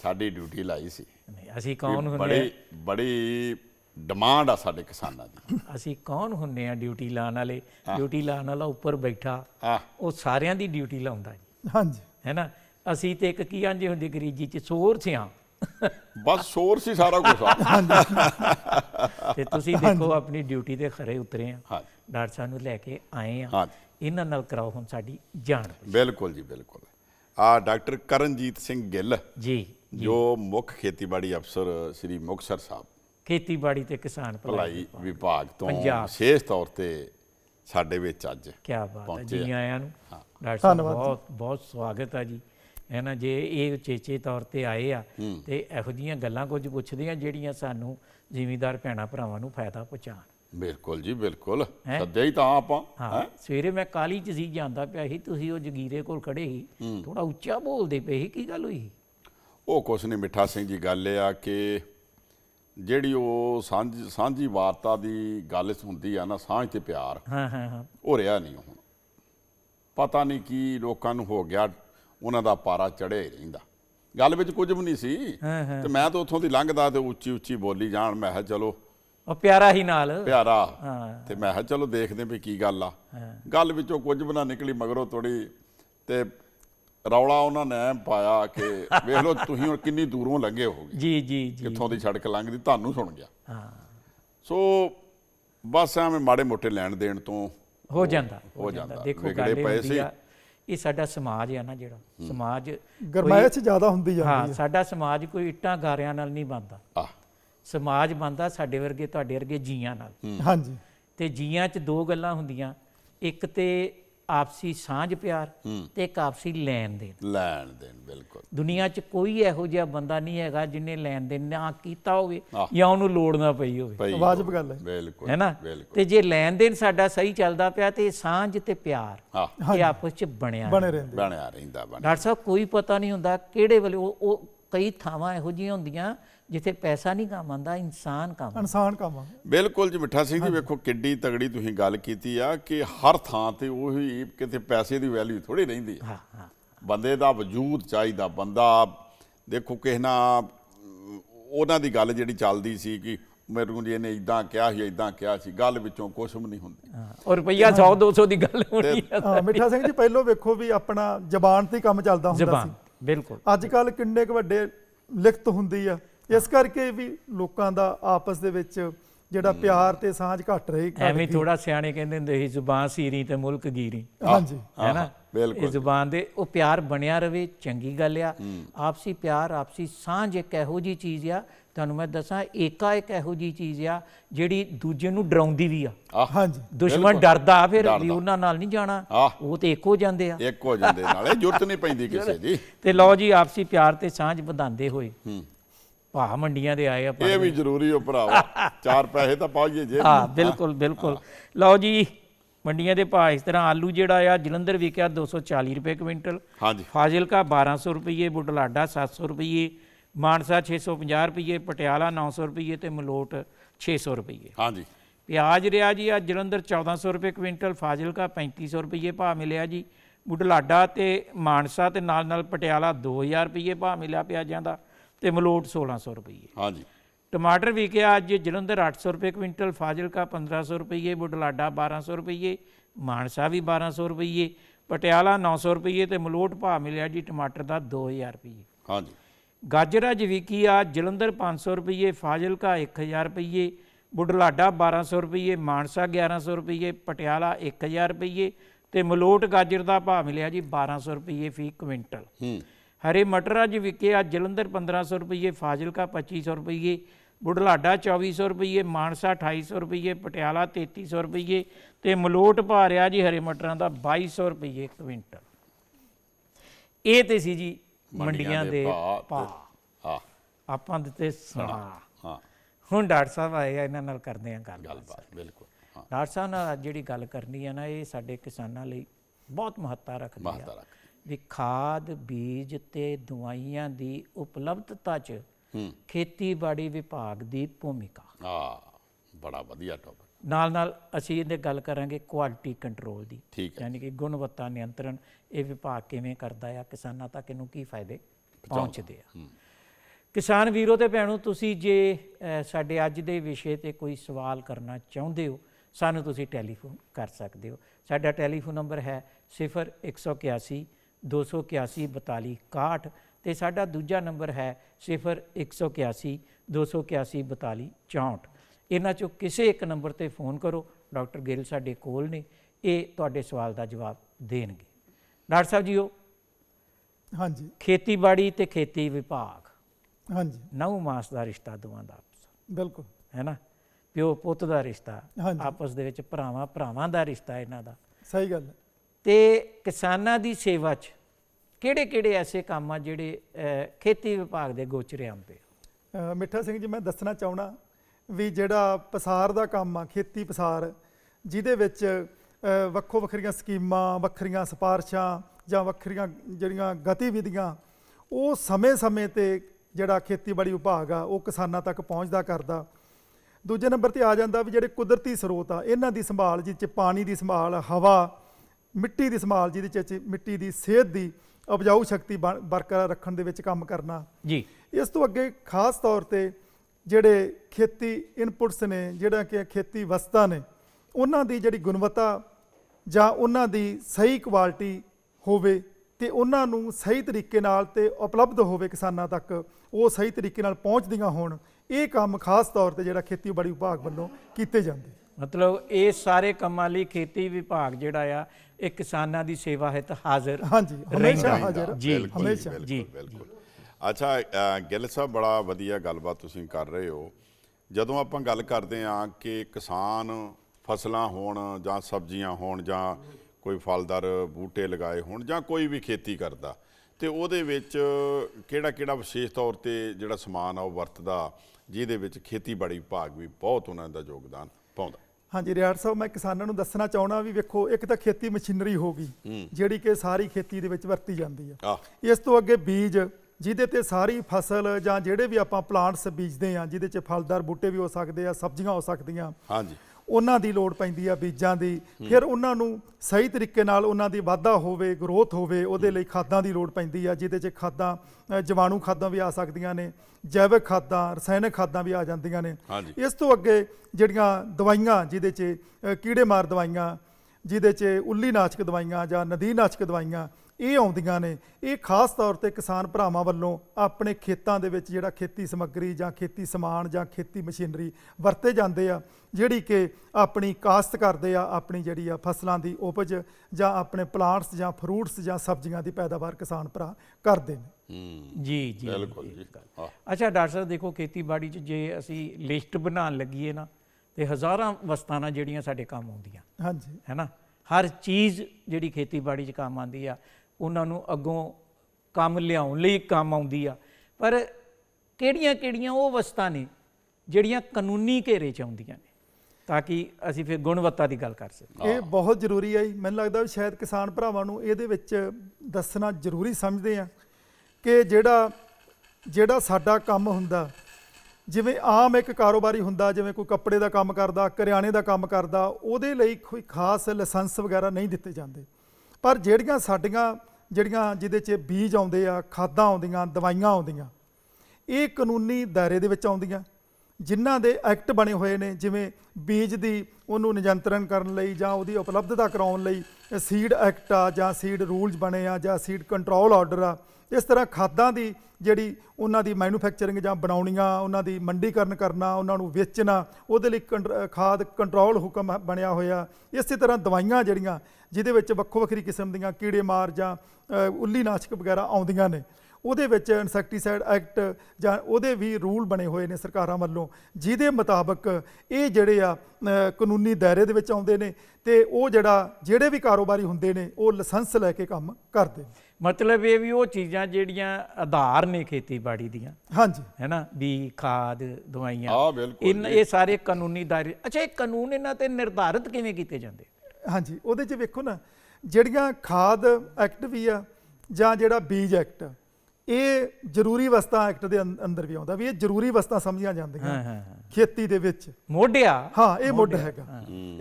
ਸਾਡੀ ਡਿਊਟੀ ਲਾਈ ਸੀ। ਨਹੀਂ, ਅਸੀਂ ਕੌਣ ਹੁੰਦੇ ਬੜੀ ਬੜੀ ਡਿਮਾਂਡ ਆ ਸਾਡੇ ਕਿਸਾਨਾਂ ਦੀ। ਆ ਅਸੀਂ ਕੌਣ ਹੁੰਨੇ ਆ ਡਿਊਟੀ ਲਾਉਣ ਵਾਲੇ? ਡਿਊਟੀ ਲਾਉਣ ਵਾਲਾ ਉੱਪਰ ਬੈਠਾ। ਆ ਉਹ ਸਾਰਿਆਂ ਦੀ ਡਿਊਟੀ ਲਾਉਂਦਾ ਜੀ। ਹਾਂਜੀ। ਹੈ ਨਾ? ਅਸੀਂ ਤੇ ਇੱਕ ਕੀ ਆਂਦੇ ਹੁੰਦੇ ਅੰਗਰੇਜ਼ੀ ਚ? ਸੋਰ ਸਿਆਂ ਬਸ ਸ਼ੋਰ ਸੀ ਸਾਰਾ ਕੁਝ [laughs] ਤੇ ਤੁਸੀਂ ਦੇਖੋ ਆਪਣੀ ਡਿਊਟੀ ਤੇ ਖਰੇ ਉਤਰੇ ਆ। ਹਾਂ। ਡਾਕਟਰ ਸਾਹਿਬ ਨੂੰ ਲੈ ਕੇ ਆਏ ਆ। ਹਾਂ। ਇਹਨਾਂ ਨਾਲ ਕਰਾਓ ਹੁਣ ਸਾਡੀ ਜਾਣ ਬਿਲਕੁਲ ਜੀ ਬਿਲਕੁਲ। ਆ ਡਾਕਟਰ ਕਰਨਜੀਤ ਸਿੰਘ ਗਿੱਲ ਜੀ। ਜੋ ਮੁੱਖ ਖੇਤੀਬਾੜੀ ਅਫਸਰ ਸ੍ਰੀ ਮੁਕਤਸਰ ਸਾਹਿਬ। ਖੇਤੀਬਾੜੀ ਤੇ ਕਿਸਾਨ ਭਲਾਈ ਵਿਭਾਗ। ਤੋਂ। ਵਿਸ਼ੇਸ਼ ਤੌਰ ਤੇ ਸਾਡੇ ਵਿੱਚ ਅੱਜ ਕੀ ਬਾਤ ਹੈ ਜੀ। ਆਇਆਂ ਨੂੰ। ਡਾਕਟਰ ਸਾਹਿਬ। ਬਹੁਤ ਬਹੁਤ ਸਵਾਗਤ ਹੈ ਜੀ। ਹੈ ਨਾ ਜੇ ਇਹ ਉਚੇਚੇ ਤੌਰ ਤੇ ਆਏ ਆ ਤੇ ਇਹੋ ਜੀਆਂ ਗੱਲਾਂ ਕੁਝ ਪੁੱਛਦੇ ਆ ਜਿਹੜੀਆਂ ਸਾਨੂੰ ਜ਼ਿਮੀਦਾਰ ਭੈਣਾ ਭਰਾਵਾਂ ਨੂੰ ਫਾਇਦਾ ਪਹੁੰਚਾਣ ਬਿਲਕੁਲ ਜੀ ਬਿਲਕੁਲ? ਸੱਦਿਆ ਹੀ ਤਾਂ ਆਪਾਂ। ਹਾਂ ਸਵੇਰੇ ਮੈਂ ਕਾਲੀ ਚ ਸੀ ਜਾਂਦਾ ਪਿਆ ਸੀ ਤੁਸੀਂ ਉਹ ਜਗੀਰੇ ਕੋਲ ਖੜੇ ਸੀ। ਥੋੜਾ ਉੱਚਾ ਬੋਲਦੇ ਪਏ ਸੀ ਕੀ ਗੱਲ ਹੋਈ? ਉਹ ਕੁਛ ਨਹੀਂ ਮਿੱਠਾ ਸਿੰਘ ਜੀ ਗੱਲ ਇਹ ਆ ਕਿ ਜਿਹੜੀ ਉਹ ਸਾਂਝ ਸਾਂਝੀ ਵਾਰਤਾ ਦੀ ਗੱਲ ਹੁੰਦੀ ਆ ਨਾ ਸਾਂਝ ਤੇ ਪਿਆਰ। ਹਾਂ ਹਾਂ ਹਾਂ। ਉਹ ਰਿਹਾ ਨਹੀਂ ਹੁਣ। ਪਤਾ ਨਹੀਂ ਕੀ ਲੋਕਾਂ ਨੂੰ ਹੋ ਗਿਆ ਉਹਨਾਂ ਦਾ ਪਾਰਾ ਚੜ੍ਹੇ ਰਹਿੰਦਾ। ਗੱਲ ਵਿੱਚ ਕੁਝ ਵੀ ਨਹੀਂ ਸੀ। ਹਾਂ, ਤੇ ਮੈਂ ਤਾਂ ਉੱਥੋਂ ਦੀ ਲੰਘਦਾ ਤੇ ਉੱਚੀ ਉੱਚੀ ਬੋਲੀ ਜਾਣ ਮੈਂ ਕਿਹਾ ਚਲੋ। ਉਹ ਪਿਆਰਾ ਹੀ ਨਾਲ। ਪਿਆਰਾ। ਹਾਂ। ਤੇ ਮੈਂ ਕਿਹਾ ਚਲੋ ਦੇਖਦੇ ਵੀ ਕੀ ਗੱਲ ਆ। ਗੱਲ ਵਿੱਚੋਂ ਕੁਝ ਵੀ ਨਾ ਨਿਕਲੀ ਮਗਰੋਂ ਥੋੜੀ ਤੇ ਰੌਲਾ ਉਹਨਾਂ ਨੇ ਪਾਇਆ ਕਿ ਵੇਖ ਲਓ ਤੁਸੀਂ ਹੁਣ ਕਿੰਨੀ ਦੂਰੋਂ ਲੰਘੇ ਹੋਗੇ ਜੀ ਜੀ ਜੀ। ਕਿੱਥੋਂ ਦੀ ਸੜਕ ਲੰਘਦੀ ਤੁਹਾਨੂੰ ਸੁਣ ਗਿਆ। ਹਾਂ। ਸੋ ਬਸ ਐਵੇਂ ਮਾੜੇ ਮੋਟੇ ਲੈਣ ਦੇਣ ਤੋਂ ਹੋ ਜਾਂਦਾ ਹੋ ਜਾਂਦਾ। ਦੇਖੋ ਗੱਲ ਇਹ ਸੀ। ਇਹ ਸਾਡਾ ਸਮਾਜ ਆ ਨਾ ਜਿਹੜਾ। ਸਮਾਜ ਗਰਮਾਇਸ਼ ਜ਼ਿਆਦਾ ਹੁੰਦੀ ਹਾਂ ਜਾਂਦੀ ਹੈ ਸਾਡਾ ਸਮਾਜ ਕੋਈ ਇੱਟਾਂ ਗਾਰਿਆਂ ਨਾਲ ਨਹੀਂ ਬਣਦਾ। ਆ ਸਮਾਜ ਬਣਦਾ ਸਾਡੇ ਵਰਗੇ ਤੁਹਾਡੇ ਵਰਗੇ ਜੀਆਂ ਨਾਲ। ਹਾਂਜੀ। ਤੇ ਜੀਆਂ 'ਚ ਦੋ ਗੱਲਾਂ ਹੁੰਦੀਆਂ। ਇੱਕ ਤੇ ਆਪਸੀ ਸਾਂਝ ਪਿਆਰ ਤੇ ਇੱਕ ਆਪਸੀ ਲੈਣ ਦੇਣ। ਲੈਣ ਦੇਣ ਬਿਲਕੁਲ। ਦੁਨੀਆ 'ਚ ਕੋਈ ਇਹੋ ਜਿਹਾ ਬੰਦਾ ਨਹੀਂ ਹੈਗਾ ਜਿਹਨੇ ਲੈਣ ਦੇਣ ਨਾ ਕੀਤਾ ਹੋਵੇ। ਜਾਂ ਉਹਨੂੰ ਲੋੜ ਨਾ ਪਈ ਹੋਵੇ। ਵਾਜਬ ਗੱਲ ਹੈ। ਬਿਲਕੁਲ ਹੈ ਨਾ? ਤੇ ਜੇ ਲੈਣ ਦੇਣ ਸਾਡਾ ਸਹੀ ਚੱਲਦਾ ਪਿਆ ਤੇ ਸਾਂਝ ਤੇ ਪਿਆਰ ਇਹ ਆਪਸ 'ਚ ਬਣਿਆ ਬਣੇ ਰਹਿੰਦੇ। ਬਣਿਆ ਰਹਿੰਦਾ ਡਾਕਟਰ ਸਾਹਿਬ ਕੋਈ ਪਤਾ ਨਹੀਂ ਹੁੰਦਾ ਕਿਹੜੇ ਵੇਲੇ ਉਹ ਉਹ ਕਈ ਥਾਵਾਂ ਇਹੋ ਜਿਹੀਆਂ ਹੁੰਦੀਆਂ ਜਿੱਥੇ ਪੈਸਾ ਨਹੀਂ ਕੰਮ ਆਉਂਦਾ ਇਨਸਾਨ ਕੰਮ ਇਨਸਾਨ ਕੰਮ ਆ। ਬਿਲਕੁਲ ਜੀ ਮਿੱਠਾ ਸਿੰਘ ਜੀ ਵੇਖੋ ਕਿੱਡੀ ਤਗੜੀ ਤੁਸੀਂ ਗੱਲ ਕੀਤੀ ਆ ਕਿ ਹਰ ਥਾਂ ਤੇ ਉਹੀ ਕਿਤੇ ਪੈਸੇ ਦੀ ਵੈਲਿਊ ਥੋੜੀ ਰਹਿੰਦੀ ਆ। ਹਾਂ ਹਾਂ। ਬੰਦੇ ਦਾ ਵਜੂਦ ਚਾਹੀਦਾ ਬੰਦਾ। ਦੇਖੋ ਅਮ, ਉਹਨਾਂ ਦੀ ਗੱਲ ਜਿਹੜੀ ਚੱਲਦੀ ਸੀ ਕਿ ਮੈਨੂੰ ਜੀ ਇਹਨੇ ਇਦਾਂ ਕਿਹਾ ਸੀ ਇਦਾਂ ਕਿਹਾ ਸੀ ਗੱਲ ਵਿੱਚੋਂ ਕੁਝ ਵੀ ਨਹੀਂ ਹੁੰਦੀ। ਹਾਂ। ਔਰ ਰੁਪਈਆ 100 200 ਦੀ ਗੱਲ ਹੋਣੀ ਆ ਹਾਂ ਮਿੱਠਾ ਸਿੰਘ ਜੀ ਪਹਿਲੋਂ ਵੇਖੋ ਵੀ ਆਪਣਾ ਜ਼ਬਾਨ ਤੇ ਕੰਮ ਚੱਲਦਾ ਹੁੰਦਾ ਜ਼ਬਾਨ ਸੀ। ਬਿਲਕੁਲ। ਅੱਜ ਕੱਲ ਕਿੰਨੇ ਕੁ ਵੱਡੇ ਲਿਖਤ ਹੁੰਦੀ ਆ। ਇਸ ਕਰਕੇ ਵੀ ਲੋਕਾਂ ਦਾ ਆਪਸ ਦੇ ਵਿੱਚ ਜਿਹੜਾ ਪਿਆਰ ਤੇ ਸਾਂਝ ਘਟ ਰਹੀ ਐਵੇਂ। ਥੋੜਾ ਸਿਆਣੇ ਕਹਿੰਦੇ ਹੁੰਦੇ ਸੀ ਜ਼ੁਬਾਨ ਸੀਰੀ ਤੇ ਮੁਲਕ ਗੀਰੀ। ਹਾਂਜੀ। ਹੈ ਨਾ? ਆਹ, ਬਿਲਕੁਲ। ਇਹ ਜ਼ੁਬਾਨ ਦੇ ਉਹ ਪਿਆਰ ਬਣਿਆ ਰਵੇ ਚੰਗੀ ਗੱਲ ਆ। ਆਪਸੀ ਪਿਆਰ ਆਪਸੀ ਸਾਂਝ ਇੱਕ ਇਹੋ ਜੀ ਚੀਜ਼ ਆ। ਤੁਹਾਨੂੰ ਮੈਂ ਦੱਸਾਂ ਏਕਾ ਇੱਕ ਇਹੋ ਜੀ ਚੀਜ਼ ਆ ਜਿਹੜੀ ਦੂਜੇ ਨੂੰ ਡਰਾਉਂਦੀ ਵੀ ਆ। ਹਾਂਜੀ। ਦੁਸ਼ਮਣ ਡਰਦਾ ਫਿਰ ਵੀ। ਉਹਨਾਂ ਨਾਲ ਨਹੀਂ ਜਾਣਾ। ਉਹ ਤੇ ਇੱਕ ਹੋ ਜਾਂਦੇ ਆ। ਇੱਕ ਹੋ ਜਾਂਦੇ ਨਾਲੇ ਜ਼ਰੂਰਤ ਨਹੀਂ ਪੈਂਦੀ [laughs] ਕਿਸੇ ਦੀ। ਤੇ ਲਓ ਜੀ ਆਪਸੀ ਪਿਆਰ ਤੇ ਸਾਂਝ ਵਧਾਉਂਦੇ ਹੋਏ। ਭਾ ਮੰਡੀਆਂ ਦੇ ਆਏ ਆਪਾਂ ਇਹ ਵੀ ਜ਼ਰੂਰੀ ਹੋ ਭਰਾਵਾ। ਚਾਰ ਪੈਸੇ ਤਾਂ ਪਾਈਏ ਜੇ ਹਾਂ ਬਿਲਕੁਲ ਬਿਲਕੁਲ। ਲਓ ਜੀ ਮੰਡੀਆਂ ਦੇ ਭਾਅ ਇਸ ਤਰ੍ਹਾਂ ਆਲੂ ਜਿਹੜਾ ਆ ਜਲੰਧਰ ਵਿਕਿਆ 240 ਰੁਪਏ ਕੁਇੰਟਲ। ਹਾਂਜੀ। ਫਾਜ਼ਿਲਕਾ 1200 ਰੁਪਏ ਬੁਢਲਾਡਾ 700 ਰੁਪਏ ਮਾਨਸਾ 650 ਰੁਪਏ ਪਟਿਆਲਾ 900 ਰੁਪਏ ਤੇ ਮਲੋਟ 600 ਰੁਪਏ ਹਾਂਜੀ। ਪਿਆਜ਼ ਰਿਹਾ ਜੀ ਅੱਜ ਜਲੰਧਰ 1400 ਰੁਪਏ ਕੁਇੰਟਲ ਫਾਜ਼ਿਲਕਾ 3500 ਰੁਪਏ ਭਾਅ ਮਿਲਿਆ ਜੀ। ਬੁਢਲਾਡਾ ਤੇ ਮਾਨਸਾ ਤੇ ਨਾਲ ਨਾਲ ਪਟਿਆਲਾ 2000 ਰੁਪਏ ਭਾਅ ਮਿਲਿਆ ਪਿਆਜ਼ਾਂ ਦਾ। ਤੇ ਮਲੋਟ 1600 ਰੁਪਏ ਹਾਂਜੀ। ਟਮਾਟਰ ਵਿਕਿਆ ਅੱਜ ਜਲੰਧਰ 800 ਰੁਪਏ ਕੁਇੰਟਲ ਫਾਜ਼ਿਲਕਾ 1500 ਰੁਪਏ ਬੁਢਲਾਡਾ 1200 ਰੁਪਏ ਮਾਨਸਾ ਵੀ 1200 ਰੁਪਏ ਪਟਿਆਲਾ 900 ਰੁਪਏ ਤੇ ਮਲੋਟ ਭਾਅ ਮਿਲਿਆ ਜੀ ਟਮਾਟਰ ਦਾ 2000 ਰੁਪਏ ਹਾਂਜੀ। ਗਾਜਰ ਅੱਜ ਵਿਕੀ ਆ ਜਲੰਧਰ 500 ਰੁਪਏ ਫਾਜ਼ਿਲਕਾ 1000 ਰੁਪਏ ਬੁਢਲਾਡਾ 1200 ਰੁਪਏ ਮਾਨਸਾ 1100 ਰੁਪਏ ਪਟਿਆਲਾ 1000 ਰੁਪਏ ਤੇ ਮਲੋਟ ਗਾਜਰ ਦਾ ਭਾਅ ਮਿਲਿਆ ਜੀ 1200 ਰੁਪਏ ਫੀ ਕੁਇੰਟਲ। ਹੂੰ। ਹਰੇ ਮਟਰ ਅੱਜ ਵਿਕੇ ਆ ਜਲੰਧਰ 1500 ਰੁਪਏ ਫਾਜ਼ਿਲਕਾ 2500 ਰੁਪਏ ਬੁਢਲਾਡਾ 2400 ਰੁਪਏ ਮਾਨਸਾ 2800 ਰੁਪਏ ਪਟਿਆਲਾ 3300 ਰੁਪਏ ਤੇ ਮਲੋਟ ਭਾਅ ਰਿਹਾ ਜੀ ਹਰੇ ਮਟਰਾਂ ਦਾ 2200 ਰੁਪਏ ਕੁਇੰਟਲ। ਇਹ ਤੇ ਸੀ ਜੀ ਮੰਡੀਆਂ ਦੇ ਭਾਅ ਆਪਾਂ ਦਿੱਤੇ ਸਲਾਹ। ਹਾਂ ਹੁਣ ਡਾਕਟਰ ਸਾਹਿਬ ਆਏ ਆ ਇਹਨਾਂ ਨਾਲ ਕਰਦੇ ਆ ਗੱਲ ਗੱਲਬਾਤ ਬਿਲਕੁਲ ਡਾਕਟਰ ਸਾਹਿਬ ਨਾਲ ਜਿਹੜੀ ਗੱਲ ਕਰਨੀ ਹੈ ਨਾ ਇਹ ਸਾਡੇ ਕਿਸਾਨਾਂ ਲਈ ਬਹੁਤ ਮਹੱਤਤਾ ਰੱਖਦੀ ਮਹੱਤਤਾ ਆ। ਰੱਖਦੀ। ਵੀ ਖਾਦ ਬੀਜ ਤੇ ਦਵਾਈਆਂ ਦੀ ਉਪਲਬਧਤਾ 'ਚ ਖੇਤੀਬਾੜੀ ਵਿਭਾਗ ਦੀ ਭੂਮਿਕਾ। ਆ ਬੜਾ ਵਧੀਆ ਟੌਪਿਕ ਨਾਲ ਨਾਲ ਅਸੀਂ ਇਹਦੇ ਗੱਲ ਕਰਾਂਗੇ ਕੁਆਲਿਟੀ ਕੰਟਰੋਲ ਦੀ। ਯਾਨੀ ਕਿ ਗੁਣਵੱਤਾ ਨਿਯੰਤਰਣ ਇਹ ਵਿਭਾਗ ਕਿਵੇਂ ਕਰਦਾ ਆ ਕਿਸਾਨਾਂ ਤੱਕ ਇਹਨੂੰ ਕੀ ਫਾਇਦੇ ਪਹੁੰਚਦੇ ਆ। ਕਿਸਾਨ ਵੀਰੋ ਤੇ ਭੈਣੋ ਤੁਸੀਂ ਜੇ ਸਾਡੇ ਅੱਜ ਦੇ ਵਿਸ਼ੇ ਤੇ ਕੋਈ ਸਵਾਲ ਕਰਨਾ ਚਾਹੁੰਦੇ ਹੋ ਸਾਨੂੰ ਤੁਸੀਂ ਟੈਲੀਫੋਨ ਕਰ ਸਕਦੇ ਹੋ। ਸਾਡਾ ਟੈਲੀਫੋਨ ਨੰਬਰ ਹੈ 0181 281 42 61 ਤੇ ਸਾਡਾ ਦੂਜਾ ਨੰਬਰ ਹੈ 0181 281 42 64 ਇਹਨਾਂ ਚੋਂ ਕਿਸੇ ਇੱਕ ਨੰਬਰ ਤੇ ਫੋਨ ਕਰੋ ਡਾਕਟਰ ਗਿੱਲ ਸਾਡੇ ਕੋਲ ਨੇ ਇਹ ਤੁਹਾਡੇ ਸਵਾਲ ਦਾ ਜਵਾਬ ਦੇਣਗੇ। ਡਾਕਟਰ ਸਾਹਿਬ ਜੀਓ ਹਾਂਜੀ। ਖੇਤੀਬਾੜੀ ਤੇ ਖੇਤੀ ਵਿਭਾਗ। ਹਾਂਜੀ। ਨੌ ਮਾਸ ਦਾ ਰਿਸ਼ਤਾ ਦੋਵਾਂ ਦਾ ਆਪਸ ਬਿਲਕੁਲ। ਹੈ ਨਾ? ਪਿਓ ਪੁੱਤ ਦਾ ਰਿਸ਼ਤਾ। ਆਪਸ ਦੇ ਵਿੱਚ ਭਰਾਵਾਂ ਭਰਾਵਾਂ ਦਾ ਰਿਸ਼ਤਾ ਇਹਨਾਂ ਦਾ। ਸਹੀ ਗੱਲ ਹੈ। ਤੇ ਕਿਸਾਨਾਂ ਦੀ ਸੇਵਾ 'ਚ ਕਿਹੜੇ ਕਿਹੜੇ ਐਸੇ ਕੰਮ ਆ ਜਿਹੜੇ ਖੇਤੀ ਵਿਭਾਗ ਦੇ ਗੋਚਰੇ ਆਉਂਦੇ ਮਿੱਠਾ ਸਿੰਘ ਜੀ, ਮੈਂ ਦੱਸਣਾ ਚਾਹਣਾ ਵੀ ਜਿਹੜਾ ਪਸਾਰ ਦਾ ਕੰਮ ਆ, ਖੇਤੀ ਪਸਾਰ, ਜਿਹਦੇ ਵਿੱਚ ਵੱਖੋ ਵੱਖਰੀਆਂ ਸਕੀਮਾਂ, ਵੱਖਰੀਆਂ ਸਿਫਾਰਸ਼ਾਂ ਜਾਂ ਵੱਖਰੀਆਂ ਜਿਹੜੀਆਂ ਗਤੀਵਿਧੀਆਂ, ਉਹ ਸਮੇਂ-ਸਮੇਂ ਤੇ ਜਿਹੜਾ ਖੇਤੀਬਾੜੀ ਵਿਭਾਗ ਆ, ਉਹ ਕਿਸਾਨਾਂ ਤੱਕ ਪਹੁੰਚਦਾ ਕਰਦਾ। ਦੂਜੇ ਨੰਬਰ ਤੇ ਆ ਜਾਂਦਾ ਵੀ ਜਿਹੜੇ ਕੁਦਰਤੀ ਸਰੋਤ ਆ, ਇਹਨਾਂ ਦੀ ਸੰਭਾਲ ਜਿਹਦੇ ਚ ਪਾਣੀ ਦੀ ਸੰਭਾਲ, ਹਵਾ ਮਿੱਟੀ ਦੀ ਸੰਭਾਲ ਜਿਹਦੇ ਚ ਮਿੱਟੀ ਦੀ ਸਿਹਤ ਦੀ ਉਪਜਾਊ ਸ਼ਕਤੀ ਬਰਕਰਾਰ ਰੱਖਣ ਦੇ ਵਿੱਚ ਕੰਮ ਕਰਨਾ। ਜੀ। ਇਸ ਤੋਂ ਅੱਗੇ ਖਾਸ ਤੌਰ ਤੇ ਜਿਹੜੇ ਖੇਤੀ ਇਨਪੁਟਸ ਨੇ ਜਿਹੜਾ ਕਿ ਖੇਤੀ ਵਸਤਾਂ ਨੇ ਉਹਨਾਂ ਦੀ ਜਿਹੜੀ ਗੁਣਵੱਤਾ ਜਾਂ ਉਹਨਾਂ ਦੀ ਸਹੀ ਕੁਆਲਿਟੀ ਹੋਵੇ ਤੇ ਉਹਨਾਂ ਨੂੰ ਸਹੀ ਤਰੀਕੇ ਨਾਲ ਤੇ ਉਪਲਬਧ ਹੋਵੇ ਕਿਸਾਨਾਂ ਤੱਕ ਉਹ ਸਹੀ ਤਰੀਕੇ ਨਾਲ ਪਹੁੰਚਦੀਆਂ ਹੋਣ ਇਹ ਕੰਮ ਖਾਸ ਤੌਰ ਤੇ ਜਿਹੜਾ ਖੇਤੀਬਾੜੀ ਵਿਭਾਗ ਵੱਲੋਂ ਕੀਤੇ ਜਾਂਦੇ। ਮਤਲਬ ਇਹ ਸਾਰੇ ਕੰਮਾਂ ਲਈ ਖੇਤੀ ਵਿਭਾਗ ਜਿਹੜਾ ਆ ਇਹ ਕਿਸਾਨਾਂ ਦੀ ਸੇਵਾ ਹਿੱਤ ਹਾਜ਼ਰ ਹਾਂਜੀ ਹਮੇਸ਼ਾ। ਹਾਜ਼ਰ ਜੀ, ਬਿਲਕੁਲ ਹਮੇਸ਼ਾ। ਜੀ, ਬਿਲਕੁਲ ਅੱਛਾ ਗਿੱਲ ਸਾਹਿਬ ਬੜਾ ਵਧੀਆ ਗੱਲਬਾਤ ਤੁਸੀਂ ਕਰ ਰਹੇ ਹੋ। ਜਦੋਂ ਆਪਾਂ ਗੱਲ ਕਰਦੇ ਹਾਂ ਕਿ ਕਿਸਾਨ ਫਸਲਾਂ ਹੋਣ ਜਾਂ ਸਬਜ਼ੀਆਂ ਹੋਣ ਜਾਂ ਕੋਈ ਫਲਦਾਰ ਬੂਟੇ ਲਗਾਏ ਹੋਣ ਜਾਂ ਕੋਈ ਵੀ ਖੇਤੀ ਕਰਦਾ ਤੇ ਉਹਦੇ ਵਿੱਚ ਕਿਹੜਾ ਕਿਹੜਾ ਵਿਸ਼ੇਸ਼ ਤੌਰ ਤੇ ਜਿਹੜਾ ਸਮਾਨ ਆ ਉਹ ਵਰਤਦਾ ਜਿਹਦੇ ਵਿੱਚ ਖੇਤੀਬਾੜੀ ਵਿਭਾਗ ਵੀ ਬਹੁਤ ਉਹਨਾਂ ਦਾ ਯੋਗਦਾਨ ਪਾਉਂਦਾ? ਹਾਂਜੀ ਰਿਆੜ ਸਾਹਿਬ ਮੈਂ ਕਿਸਾਨਾਂ ਨੂੰ ਦੱਸਣਾ ਚਾਹਣਾ ਵੀ ਵੇਖੋ ਇੱਕ ਤਾਂ ਖੇਤੀ ਮਸ਼ੀਨਰੀ ਹੋ ਗਈ ਜਿਹੜੀ ਕਿ ਸਾਰੀ ਖੇਤੀ ਦੇ ਵਿੱਚ ਵਰਤੀ ਜਾਂਦੀ ਆ। ਆ ਇਸ ਤੋਂ ਅੱਗੇ ਬੀਜ ਜਿਹਦੇ ਤੇ ਸਾਰੀ ਫਸਲ ਜਾਂ ਜਿਹੜੇ ਵੀ ਆਪਾਂ ਪਲਾਂਟਸ ਬੀਜਦੇ ਆ ਜਿਹਦੇ ਚ ਫਲਦਾਰ ਬੂਟੇ ਵੀ ਹੋ ਸਕਦੇ ਆ ਸਬਜ਼ੀਆਂ ਹੋ ਸਕਦੀਆਂ। ਹਾਂਜੀ। ਉਹਨਾਂ ਦੀ ਲੋੜ ਪੈਂਦੀ ਆ ਬੀਜਾਂ ਦੀ ਫਿਰ ਉਹਨਾਂ ਨੂੰ ਸਹੀ ਤਰੀਕੇ ਨਾਲ ਉਹਨਾਂ ਦੀ ਵਾਧਾ ਹੋਵੇ ਗਰੋਥ ਹੋਵੇ ਉਹਦੇ ਲਈ ਖਾਦਾਂ ਦੀ ਲੋੜ ਪੈਂਦੀ ਆ ਜਿਹਦੇ 'ਚ ਖਾਦਾਂ ਜੀਵਾਣੂ ਖਾਦਾਂ ਵੀ ਆ ਸਕਦੀਆਂ ਨੇ ਜੈਵਿਕ ਖਾਦਾਂ ਰਸਾਇਣਕ ਖਾਦਾਂ ਵੀ ਆ ਜਾਂਦੀਆਂ ਨੇ। ਇਸ ਤੋਂ ਅੱਗੇ ਜਿਹੜੀਆਂ ਦਵਾਈਆਂ ਜਿਹਦੇ 'ਚ ਕੀੜੇ ਮਾਰ ਦਵਾਈਆਂ ਜਿਹਦੇ 'ਚ ਉੱਲੀ ਨਾਸ਼ਕ ਦਵਾਈਆਂ ਜਾਂ ਨਦੀ ਨਾਸ਼ਕ ਦਵਾਈਆਂ ਇਹ ਆਉਂਦੀਆਂ ਨੇ। ਇਹ ਖਾਸ ਤੌਰ ਤੇ ਕਿਸਾਨ ਭਰਾਵਾਂ ਵੱਲੋਂ ਆਪਣੇ ਖੇਤਾਂ ਦੇ ਵਿੱਚ ਜਿਹੜਾ ਖੇਤੀ ਸਮੱਗਰੀ ਜਾਂ ਖੇਤੀ ਸਮਾਨ ਜਾਂ ਖੇਤੀ ਮਸ਼ੀਨਰੀ ਵਰਤੇ ਜਾਂਦੇ ਆ ਜਿਹੜੀ ਕਿ ਆਪਣੀ ਕਾਸ਼ਤ ਕਰਦੇ ਆ ਆਪਣੀ ਜਿਹੜੀ ਆ ਫਸਲਾਂ ਦੀ ਉਪਜ ਜਾਂ ਆਪਣੇ ਪਲਾਂਟਸ ਜਾਂ ਫਰੂਟਸ ਜਾਂ ਸਬਜ਼ੀਆਂ ਦੀ ਪੈਦਾਵਾਰ ਕਿਸਾਨ ਭਰਾ ਕਰਦੇ ਨੇ। ਹੂੰ। ਜੀ ਜੀ ਬਿਲਕੁਲ ਜੀ ਅੱਛਾ ਡਾਕਟਰ ਸਾਹਿਬ ਦੇਖੋ ਖੇਤੀਬਾੜੀ 'ਚ ਜੇ ਅਸੀਂ ਲਿਸਟ ਬਣਾਉਣ ਲੱਗੀਏ ਨਾ ਤੇ ਹਜ਼ਾਰਾਂ ਵਸਤਾਂ ਨਾਲ ਜਿਹੜੀਆਂ ਸਾਡੇ ਕੰਮ ਆਉਂਦੀਆਂ। ਹਾਂਜੀ। ਹੈ ਨਾ? ਹਰ ਚੀਜ਼ ਜਿਹੜੀ ਖੇਤੀਬਾੜੀ 'ਚ ਕੰਮ ਆਉਂਦੀ ਆ ਉਹਨਾਂ ਨੂੰ ਅੱਗੋਂ ਕੰਮ ਲਿਆਉਣ ਲਈ ਕੰਮ ਆਉਂਦੀ ਆ। ਪਰ ਕਿਹੜੀਆਂ-ਕਿਹੜੀਆਂ ਉਹ ਵਸਤਾਂ ਨੇ ਜਿਹੜੀਆਂ ਕਾਨੂੰਨੀ ਘੇਰੇ 'ਚ ਆਉਂਦੀਆਂ ਨੇ? ਤਾਂ ਕਿ ਅਸੀਂ ਫਿਰ ਗੁਣਵੱਤਾ ਦੀ ਗੱਲ ਕਰ ਸਕੀਏ। ਇਹ ਬਹੁਤ ਜ਼ਰੂਰੀ ਹੈ ਜੀ। ਮੈਨੂੰ ਲੱਗਦਾ ਵੀ ਸ਼ਾਇਦ ਕਿਸਾਨ ਭਰਾਵਾਂ ਨੂੰ ਇਹਦੇ ਵਿੱਚ ਦੱਸਣਾ ਜ਼ਰੂਰੀ ਸਮਝਦੇ ਆ ਕਿ ਜਿਹੜਾ ਜਿਹੜਾ ਸਾਡਾ ਕੰਮ ਹੁੰਦਾ, ਜਿਵੇਂ ਆਮ ਇੱਕ ਕਾਰੋਬਾਰੀ ਹੁੰਦਾ, ਜਿਵੇਂ ਕੋਈ ਕੱਪੜੇ ਦਾ ਕੰਮ ਕਰਦਾ ਕਰਿਆਣੇ ਦਾ ਕੰਮ ਕਰਦਾ, ਉਹਦੇ ਲਈ ਕੋਈ ਖਾਸ ਲਾਇਸੈਂਸ ਵਗੈਰਾ ਨਹੀਂ ਦਿੱਤੇ ਜਾਂਦੇ। ਪਰ ਜਿਹੜੀਆਂ ਸਾਡੀਆਂ ਜਿਹੜੀਆਂ ਜਿਹਦੇ 'ਚ ਬੀਜ ਆਉਂਦੇ ਆ, ਖਾਦਾਂ ਆਉਂਦੀਆਂ, ਦਵਾਈਆਂ ਆਉਂਦੀਆਂ, ਇਹ ਕਾਨੂੰਨੀ ਦਾਇਰੇ ਦੇ ਵਿੱਚ ਆਉਂਦੀਆਂ। ਜਿਨ੍ਹਾਂ ਦੇ ਐਕਟ ਬਣੇ ਹੋਏ ਨੇ, ਜਿਵੇਂ ਬੀਜ ਦੀ ਉਹਨੂੰ ਨਿਯੰਤਰਣ ਕਰਨ ਲਈ ਜਾਂ ਉਹਦੀ ਉਪਲਬਧਤਾ ਕਰਾਉਣ ਲਈ ਸੀਡ ਐਕਟ ਆ ਜਾਂ ਸੀਡ ਰੂਲਸ ਬਣੇ ਆ ਜਾਂ ਸੀਡ ਕੰਟਰੋਲ ਆਰਡਰ ਆ, ਇਸ ਤਰ੍ਹਾਂ ਖਾਦਾਂ ਦੀ ਜਿਹੜੀ ਉਹਨਾਂ ਦੀ ਮੈਨੂਫੈਕਚਰਿੰਗ ਜਾਂ ਬਣਾਉਣੀਆਂ, ਉਹਨਾਂ ਦੀ ਮੰਡੀਕਰਨ ਕਰਨਾ, ਉਹਨਾਂ ਨੂੰ ਵੇਚਣਾ, ਉਹਦੇ ਲਈ ਕੰਟਰ- ਖਾਦ ਕੰਟਰੋਲ ਹੁਕਮ ਬਣਿਆ ਹੋਇਆ। ਇਸੇ ਤਰ੍ਹਾਂ ਦਵਾਈਆਂ ਜਿਹੜੀਆਂ, ਜਿਹਦੇ ਵਿੱਚ ਵੱਖੋ ਵੱਖਰੀ ਕਿਸਮ ਦੀਆਂ ਕੀੜੇ ਮਾਰ ਜਾਂ ਉੱਲੀ ਨਾਸ਼ਕ ਵਗੈਰਾ ਆਉਂਦੀਆਂ ਨੇ। ਉਹਦੇ ਵਿੱਚ ਇਨਸੈਕਟੀਸਾਈਡ ਐਕਟ ਜਾਂ ਉਹਦੇ ਵੀ ਰੂਲ ਬਣੇ ਹੋਏ ਨੇ ਸਰਕਾਰਾਂ ਵੱਲੋਂ ਜਿਹਦੇ ਮੁਤਾਬਕ ਇਹ ਜਿਹੜੇ ਆ ਕਾਨੂੰਨੀ ਦਾਇਰੇ ਦੇ ਵਿੱਚ ਆਉਂਦੇ ਨੇ ਤੇ ਉਹ ਜਿਹੜਾ ਜਿਹੜੇ ਵੀ ਕਾਰੋਬਾਰੀ ਹੁੰਦੇ ਨੇ ਉਹ ਲਾਇਸੈਂਸ ਲੈ ਕੇ ਕੰਮ ਕਰਦੇ ਨੇ। ਮਤਲਬ ਇਹ ਵੀ ਉਹ ਚੀਜ਼ਾਂ ਜਿਹੜੀਆਂ ਆਧਾਰ ਨੇ ਖੇਤੀਬਾੜੀ ਦੀਆਂ। ਹਾਂਜੀ। ਹੈਨਾ? ਵੀ ਖਾਦ ਦਵਾਈਆਂ। ਆ ਬਿਲਕੁਲ ਇਨ ਇਹ ਸਾਰੇ ਕਾਨੂੰਨੀ ਦਾਇਰੇ। ਅੱਛਾ ਇਹ ਕਾਨੂੰਨ ਇਹਨਾਂ ਤੇ ਨਿਰਧਾਰਿਤ ਕਿਵੇਂ ਕੀਤੇ ਜਾਂਦੇ? ਹਾਂਜੀ ਉਹਦੇ 'ਚ ਵੇਖੋ ਨਾ ਜਿਹੜੀਆਂ ਖਾਦ ਐਕਟ ਵੀ ਆ ਜਾਂ ਜਿਹੜਾ ਬੀਜ ਐਕਟ ਇਹ ਜ਼ਰੂਰੀ ਵਸਤਾਂ ਐਕਟ ਦੇ ਅੰ- ਅੰਦਰ ਵੀ ਆਉਂਦਾ ਵੀ ਇਹ ਜ਼ਰੂਰੀ ਵਸਤਾਂ ਸਮਝੀਆਂ ਜਾਂਦੀਆਂ ਖੇਤੀ ਦੇ ਵਿੱਚ। ਮੋਢਿਆ? ਹਾਂ ਇਹ ਮੁੱਢ ਹੈਗਾ।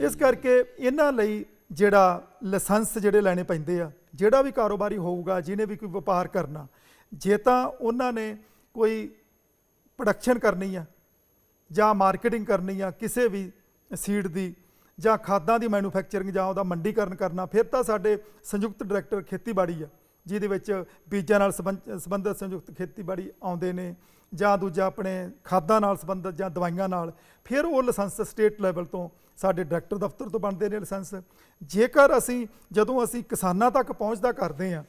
ਇਸ ਕਰਕੇ ਇਹਨਾਂ ਲਈ ਜਿਹੜਾ ਲਾਇਸੈਂਸ ਜਿਹੜੇ ਲੈਣੇ ਪੈਂਦੇ ਆ ਜਿਹੜਾ ਵੀ ਕਾਰੋਬਾਰੀ ਹੋਊਗਾ ਜਿਹਨੇ ਵੀ ਕੋਈ ਵਪਾਰ ਕਰਨਾ ਜੇ ਤਾਂ ਉਹਨਾਂ ਨੇ ਕੋਈ ਪ੍ਰੋਡਕਸ਼ਨ ਕਰਨੀ ਆ ਜਾਂ ਮਾਰਕੀਟਿੰਗ ਕਰਨੀ ਆ ਕਿਸੇ ਵੀ ਸੀਡ ਦੀ ਜਾਂ ਖਾਦਾਂ ਦੀ ਮੈਨੂਫੈਕਚਰਿੰਗ ਜਾਂ ਉਹਦਾ ਮੰਡੀਕਰਨ ਕਰਨਾ ਫਿਰ ਤਾਂ ਸਾਡੇ ਸੰਯੁਕਤ ਡਾਇਰੈਕਟਰ ਖੇਤੀਬਾੜੀ ਆ। ਜਿਹਦੇ ਵਿੱਚ ਬੀਜਾਂ ਨਾਲ ਸੰਬੰਧ- ਸੰਬੰਧਿਤ ਸੰਯੁਕਤ ਖੇਤੀਬਾੜੀ ਆਉਂਦੇ ਨੇ ਜਾਂ ਦੂਜਾ ਆਪਣੇ ਖਾਦਾਂ ਨਾਲ ਸੰਬੰਧਿਤ ਜਾਂ ਦਵਾਈਆਂ ਨਾਲ, ਫਿਰ ਉਹ ਲਾਇਸੈਂਸ ਸਟੇਟ ਲੈਵਲ ਤੋਂ ਸਾਡੇ ਡਾਇਰੈਕਟਰ ਦਫ਼ਤਰ ਤੋਂ ਬਣਦੇ ਨੇ ਲਾਇਸੈਂਸ। ਜੇਕਰ ਅਸੀਂ, ਜਦੋਂ ਅਸੀਂ ਕਿਸਾਨਾਂ ਤੱਕ ਪਹੁੰਚਦਾ ਕਰਦੇ ਆ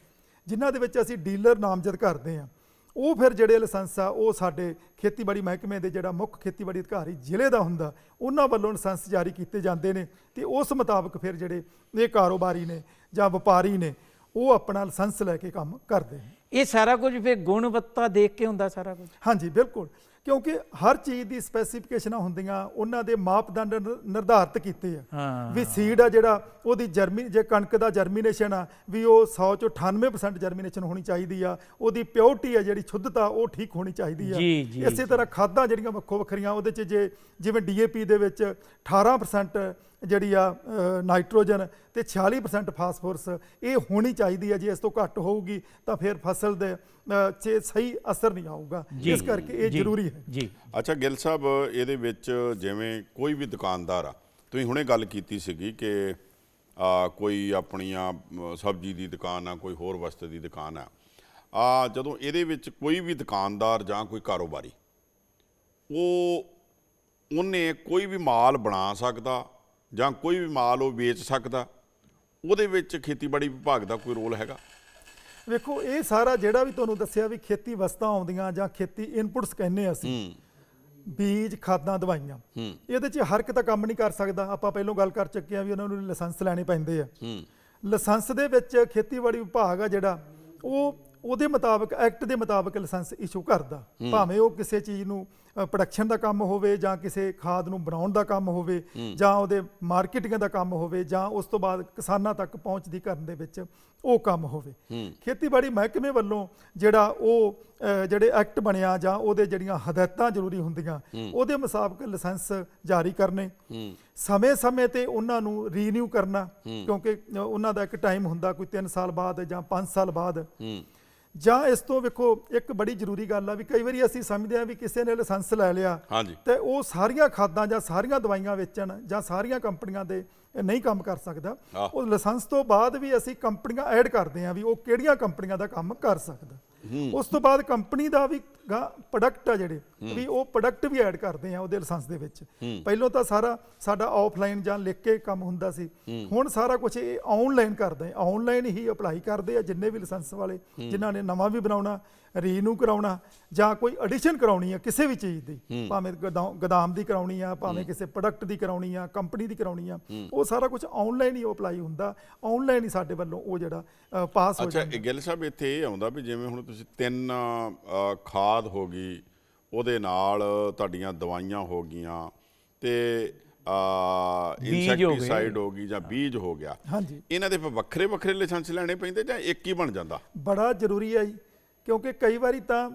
ਜਿਨ੍ਹਾਂ ਦੇ ਵਿੱਚ ਅਸੀਂ ਡੀਲਰ ਨਾਮਜ਼ਦ ਕਰਦੇ ਆ ਉਹ ਫਿਰ ਜਿਹੜੇ ਲਾਇਸੈਂਸ ਆ, ਉਹ ਸਾਡੇ ਖੇਤੀਬਾੜੀ ਮਹਿਕਮੇ ਦੇ ਜਿਹੜਾ ਮੁੱਖ ਖੇਤੀਬਾੜੀ ਅਧਿਕਾਰੀ ਜ਼ਿਲ੍ਹੇ ਦਾ ਹੁੰਦਾ, ਉਹਨਾਂ ਵੱਲੋਂ ਲਾਇਸੈਂਸ ਜਾਰੀ ਕੀਤੇ ਜਾਂਦੇ ਨੇ ਤੇ ਉਸ ਮੁਤਾਬਕ ਫਿਰ ਜਿਹੜੇ ਇਹ ਕਾਰੋਬਾਰੀ ਨੇ ਜਾਂ ਵਪਾਰੀ ਨੇ ਉਹ ਆਪਣਾ ਲਾਇਸੈਂਸ ਲੈ ਕੇ ਕੰਮ ਕਰਦੇ ਨੇ। ਇਹ ਸਾਰਾ ਕੁਝ ਫਿਰ ਗੁਣਵੱਤਾ ਦੇਖ ਕੇ ਹੁੰਦਾ ਸਾਰਾ ਕੁਝ? ਹਾਂਜੀ ਬਿਲਕੁਲ। ਕਿਉਂਕਿ ਹਰ ਚੀਜ਼ ਦੀ ਸਪੈਸੀਫਿਕੇਸ਼ਨਾਂ ਹੁੰਦੀਆਂ ਉਹਨਾਂ ਦੇ ਮਾਪਦੰਡ ਨਿਰ- ਨਿਰਧਾਰਿਤ ਕੀਤੇ ਆ। ਵੀ ਸੀਡ ਆ ਜਿਹੜਾ ਉਹਦੀ ਜਰਮੀ ਜੇ ਕਣਕ ਦਾ ਜਰਮੀਨੇਸ਼ਨ ਆ ਵੀ ਉਹ 100 ਚੋਂ 98% ਜਰਮੀਨੇਸ਼ਨ ਹੋਣੀ ਚਾਹੀਦੀ ਆ ਉਹਦੀ ਪਿਓਰਟੀ ਆ ਜਿਹੜੀ ਸ਼ੁੱਧਤਾ ਉਹ ਠੀਕ ਹੋਣੀ ਚਾਹੀਦੀ ਆ। ਇਸੇ ਤਰ੍ਹਾਂ ਖਾਦਾਂ ਜਿਹੜੀਆਂ ਵੱਖੋ ਵੱਖਰੀਆਂ ਉਹਦੇ ਚ ਜੇ ਜਿਵੇਂ ਡੀਏਪੀ ਦੇ ਵਿੱਚ 18% ਜਿਹੜੀ ਆ ਨਾਈਟ੍ਰੋਜਨ ਤੇ 46% ਫਾਸਫੋਰਸ ਇਹ ਹੋਣੀ ਚਾਹੀਦੀ ਆ ਜੇ ਇਸ ਤੋਂ ਘੱਟ ਹੋਊਗੀ ਤਾਂ ਫਿਰ ਫਸਲ ਦੇ 'ਚ ਸਹੀ ਅਸਰ ਨਹੀਂ ਆਊਗਾ। ਇਸ ਕਰਕੇ ਇਹ ਜ਼ਰੂਰੀ ਹੈ। ਜੀ। ਅੱਛਾ ਗਿੱਲ ਸਾਹਿਬ ਇਹਦੇ ਵਿੱਚ ਜਿਵੇਂ ਕੋਈ ਵੀ ਦੁਕਾਨਦਾਰ ਆ ਤੁਸੀਂ ਹੁਣੇ ਗੱਲ ਕੀਤੀ ਸੀਗੀ ਕਿ ਆ ਕੋਈ ਆਪਣੀਆਂ ਸਬਜ਼ੀ ਦੀ ਦੁਕਾਨ ਆ ਕੋਈ ਹੋਰ ਵਸਤ ਦੀ ਦੁਕਾਨ ਆ। ਆ ਜਦੋਂ ਇਹਦੇ ਵਿੱਚ ਕੋਈ ਵੀ ਦੁਕਾਨਦਾਰ ਜਾਂ ਕੋਈ ਕਾਰੋਬਾਰੀ ਉਹ ਉਹਨੇ ਕੋਈ ਵੀ ਮਾਲ ਬਣਾ ਸਕਦਾ ਜਾਂ ਕੋਈ ਵੀ ਮਾਲ ਉਹ ਵੇਚ ਸਕਦਾ ਉਹਦੇ ਵਿੱਚ ਖੇਤੀਬਾੜੀ ਵਿਭਾਗ ਦਾ ਕੋਈ ਰੋਲ ਹੈਗਾ? ਵੇਖੋ ਇਹ ਸਾਰਾ ਜਿਹੜਾ ਵੀ ਤੁਹਾਨੂੰ ਦੱਸਿਆ ਵੀ ਖੇਤੀ ਵਸਤਾਂ ਆਉਂਦੀਆਂ ਜਾਂ ਖੇਤੀ ਇਨਪੁਟਸ ਕਹਿੰਦੇ ਆ ਅਸੀਂ ਬੀਜ ਖਾਦਾਂ ਦਵਾਈਆਂ ਇਹਦੇ 'ਚ ਹਰ ਇੱਕ ਤਾਂ ਕੰਮ ਨਹੀਂ ਕਰ ਸਕਦਾ। ਆਪਾਂ ਪਹਿਲਾਂ ਗੱਲ ਕਰ ਚੁੱਕੇ ਆ ਵੀ ਉਹਨਾਂ ਨੂੰ ਲਾਇਸੈਂਸ ਲੈਣੇ ਪੈਂਦੇ ਆ। ਲਾਇਸੈਂਸ ਦੇ ਵਿੱਚ ਖੇਤੀਬਾੜੀ ਵਿਭਾਗ ਆ ਜਿਹੜਾ ਉਹ ਉਹਦੇ ਮੁਤਾਬਕ ਐਕਟ ਦੇ ਮੁਤਾਬਕ ਲਾਇਸੈਂਸ ਇਸ਼ੂ ਕਰਦਾ। ਭਾਵੇਂ ਉਹ ਕਿਸੇ ਚੀਜ਼ ਨੂੰ ਪ੍ਰੋਡਕਸ਼ਨ ਦਾ ਕੰਮ ਹੋਵੇ ਜਾਂ ਕਿਸੇ ਖਾਦ ਨੂੰ ਬਣਾਉਣ ਦਾ ਕੰਮ ਹੋਵੇ ਜਾਂ ਉਹਦੇ ਮਾਰਕੀਟਿੰਗ ਦਾ ਕੰਮ ਹੋਵੇ ਜਾਂ ਉਸ ਤੋਂ ਬਾਅਦ ਕਿਸਾਨਾਂ ਤੱਕ ਪਹੁੰਚ ਦੀ ਕਰਨ ਦੇ ਵਿੱਚ ਉਹ ਕੰਮ ਹੋਵੇ। ਖੇਤੀਬਾੜੀ ਮਹਿਕਮੇ ਵੱਲੋਂ ਜਿਹੜਾ ਉਹ ਜਿਹੜੇ ਐਕਟ ਬਣਿਆ ਜਾਂ ਉਹਦੇ ਜਿਹੜੀਆਂ ਹਦਾਇਤਾਂ ਜ਼ਰੂਰੀ ਹੁੰਦੀਆਂ ਉਹਦੇ ਮੁਤਾਬਕ ਲਾਇਸੈਂਸ ਜਾਰੀ ਕਰਨੇ। ਸਮੇਂ-ਸਮੇਂ ਤੇ ਉਹਨਾਂ ਨੂੰ ਰੀਨਿਊ ਕਰਨਾ ਕਿਉਂਕਿ ਉਹਨਾਂ ਦਾ ਇੱਕ ਟਾਈਮ ਹੁੰਦਾ ਕੋਈ 3 ਸਾਲ ਬਾਅਦ ਜਾਂ 5 ਸਾਲ ਬਾਅਦ। ਜਾਂ ਇਸ ਤੋਂ ਵੇਖੋ ਇੱਕ ਬੜੀ ਜ਼ਰੂਰੀ ਗੱਲ ਆ ਵੀ ਕਈ ਵਾਰੀ ਅਸੀਂ ਸਮਝਦੇ ਹਾਂ ਵੀ ਕਿਸੇ ਨੇ ਲਾਇਸੈਂਸ ਲੈ ਲਿਆ ਹਾਂਜੀ। ਤੇ ਉਹ ਸਾਰੀਆਂ ਖਾਦਾਂ ਜਾਂ ਸਾਰੀਆਂ ਦਵਾਈਆਂ ਵੇਚਣ ਜਾਂ ਸਾਰੀਆਂ ਕੰਪਨੀਆਂ ਦੇ ਨਹੀਂ ਕੰਮ ਕਰ ਸਕਦਾ। ਉਹ ਲਾਇਸੈਂਸ ਤੋਂ ਬਾਅਦ ਵੀ ਅਸੀਂ ਕੰਪਨੀਆਂ ਐਡ ਕਰਦੇ ਹਾਂ ਵੀ ਉਹ ਕਿਹੜੀਆਂ ਕੰਪਨੀਆਂ ਦਾ ਕੰਮ ਕਰ ਸਕਦਾ। ਉਸ ਤੋਂ ਬਾਅਦ ਕੰਪਨੀ ਦਾ ਵੀ ਪ੍ਰੋਡਕਟ ਆ ਜਿਹੜੇ ਵੀ ਉਹ ਪ੍ਰੋਡਕਟ ਵੀ ਐਡ ਕਰਦੇ ਆ ਉਹਦੇ ਲਾਇਸੈਂਸ ਦੇ ਵਿੱਚ। ਪਹਿਲਾਂ ਤਾਂ ਸਾਰਾ ਸਾਡਾ ਆਫਲਾਈਨ ਜਾਂ ਲਿਖ ਕੇ ਕੰਮ ਹੁੰਦਾ ਸੀ। ਹੁਣ ਸਾਰਾ ਕੁਝ ਇਹ ਆਨਲਾਈਨ ਕਰਦੇ ਆ। ਆਨਲਾਈਨ ਹੀ ਅਪਲਾਈ ਕਰਦੇ ਆ ਜਿੰਨੇ ਵੀ ਲਾਇਸੈਂਸ ਵਾਲੇ ਜਿਨ੍ਹਾਂ ਨੇ ਨਵਾਂ ਵੀ ਬਣਾਉਣਾ ਰੀਨਿਊ ਕਰਾਉਣਾ ਜਾਂ ਕੋਈ ਐਡੀਸ਼ਨ ਕਰਾਉਣੀ ਆ ਕਿਸੇ ਵੀ ਚੀਜ਼ ਦੀ ਭਾਵੇਂ ਗੋਦਾਮ- ਗੋਦਾਮ ਦੀ ਕਰਾਉਣੀ ਆ ਭਾਵੇਂ ਕਿਸੇ ਪ੍ਰੋਡਕਟ ਦੀ ਕਰਾਉਣੀ ਆ ਕੰਪਨੀ ਦੀ ਕਰਾਉਣੀ ਆ ਉਹ ਸਾਰਾ ਕੁਝ ਆਨਲਾਈਨ ਹੀ ਅਪਲਾਈ ਹੁੰਦਾ ਆਨਲਾਈਨ ਹੀ ਸਾਡੇ ਵੱਲੋਂ ਉਹ ਜਿਹੜਾ ਪਾਸ ਹੋ ਅੱਛਾ ਜਾਂਦਾ। ਇਹ ਗਿੱਲ ਸਾਹਿਬ ਇੱਥੇ ਇਹ ਆਉਂਦਾ ਵੀ ਜਿਵੇਂ ਹੁਣ ਤੁਸੀਂ ਤਿੰਨ ਖਾਦ ਹੋ ਗਈ ਉਹਦੇ ਨਾਲ ਤੁਹਾਡੀਆਂ ਦਵਾਈਆਂ ਹੋ ਗਈਆਂ ਤੇ ਗਏ। ਇਨਸੈਕਟੀਸਾਈਡ ਹੋ ਗਈ ਜਾਂ ਬੀਜ ਹੋ ਗਿਆ। ਹਾਂਜੀ। ਇਹਨਾਂ ਦੇ ਫਿਰ ਵੱਖਰੇ ਵੱਖਰੇ ਲਾਇਸੈਂਸ ਲੈਣੇ ਪੈਂਦੇ ਜਾਂ ਇੱਕ ਹੀ ਬਣ ਜਾਂਦਾ? ਬੜਾ ਜ਼ਰੂਰੀ ਹੈ ਜੀ। ਕਿਉਂਕਿ ਕਈ ਵਾਰੀ ਤਾਂ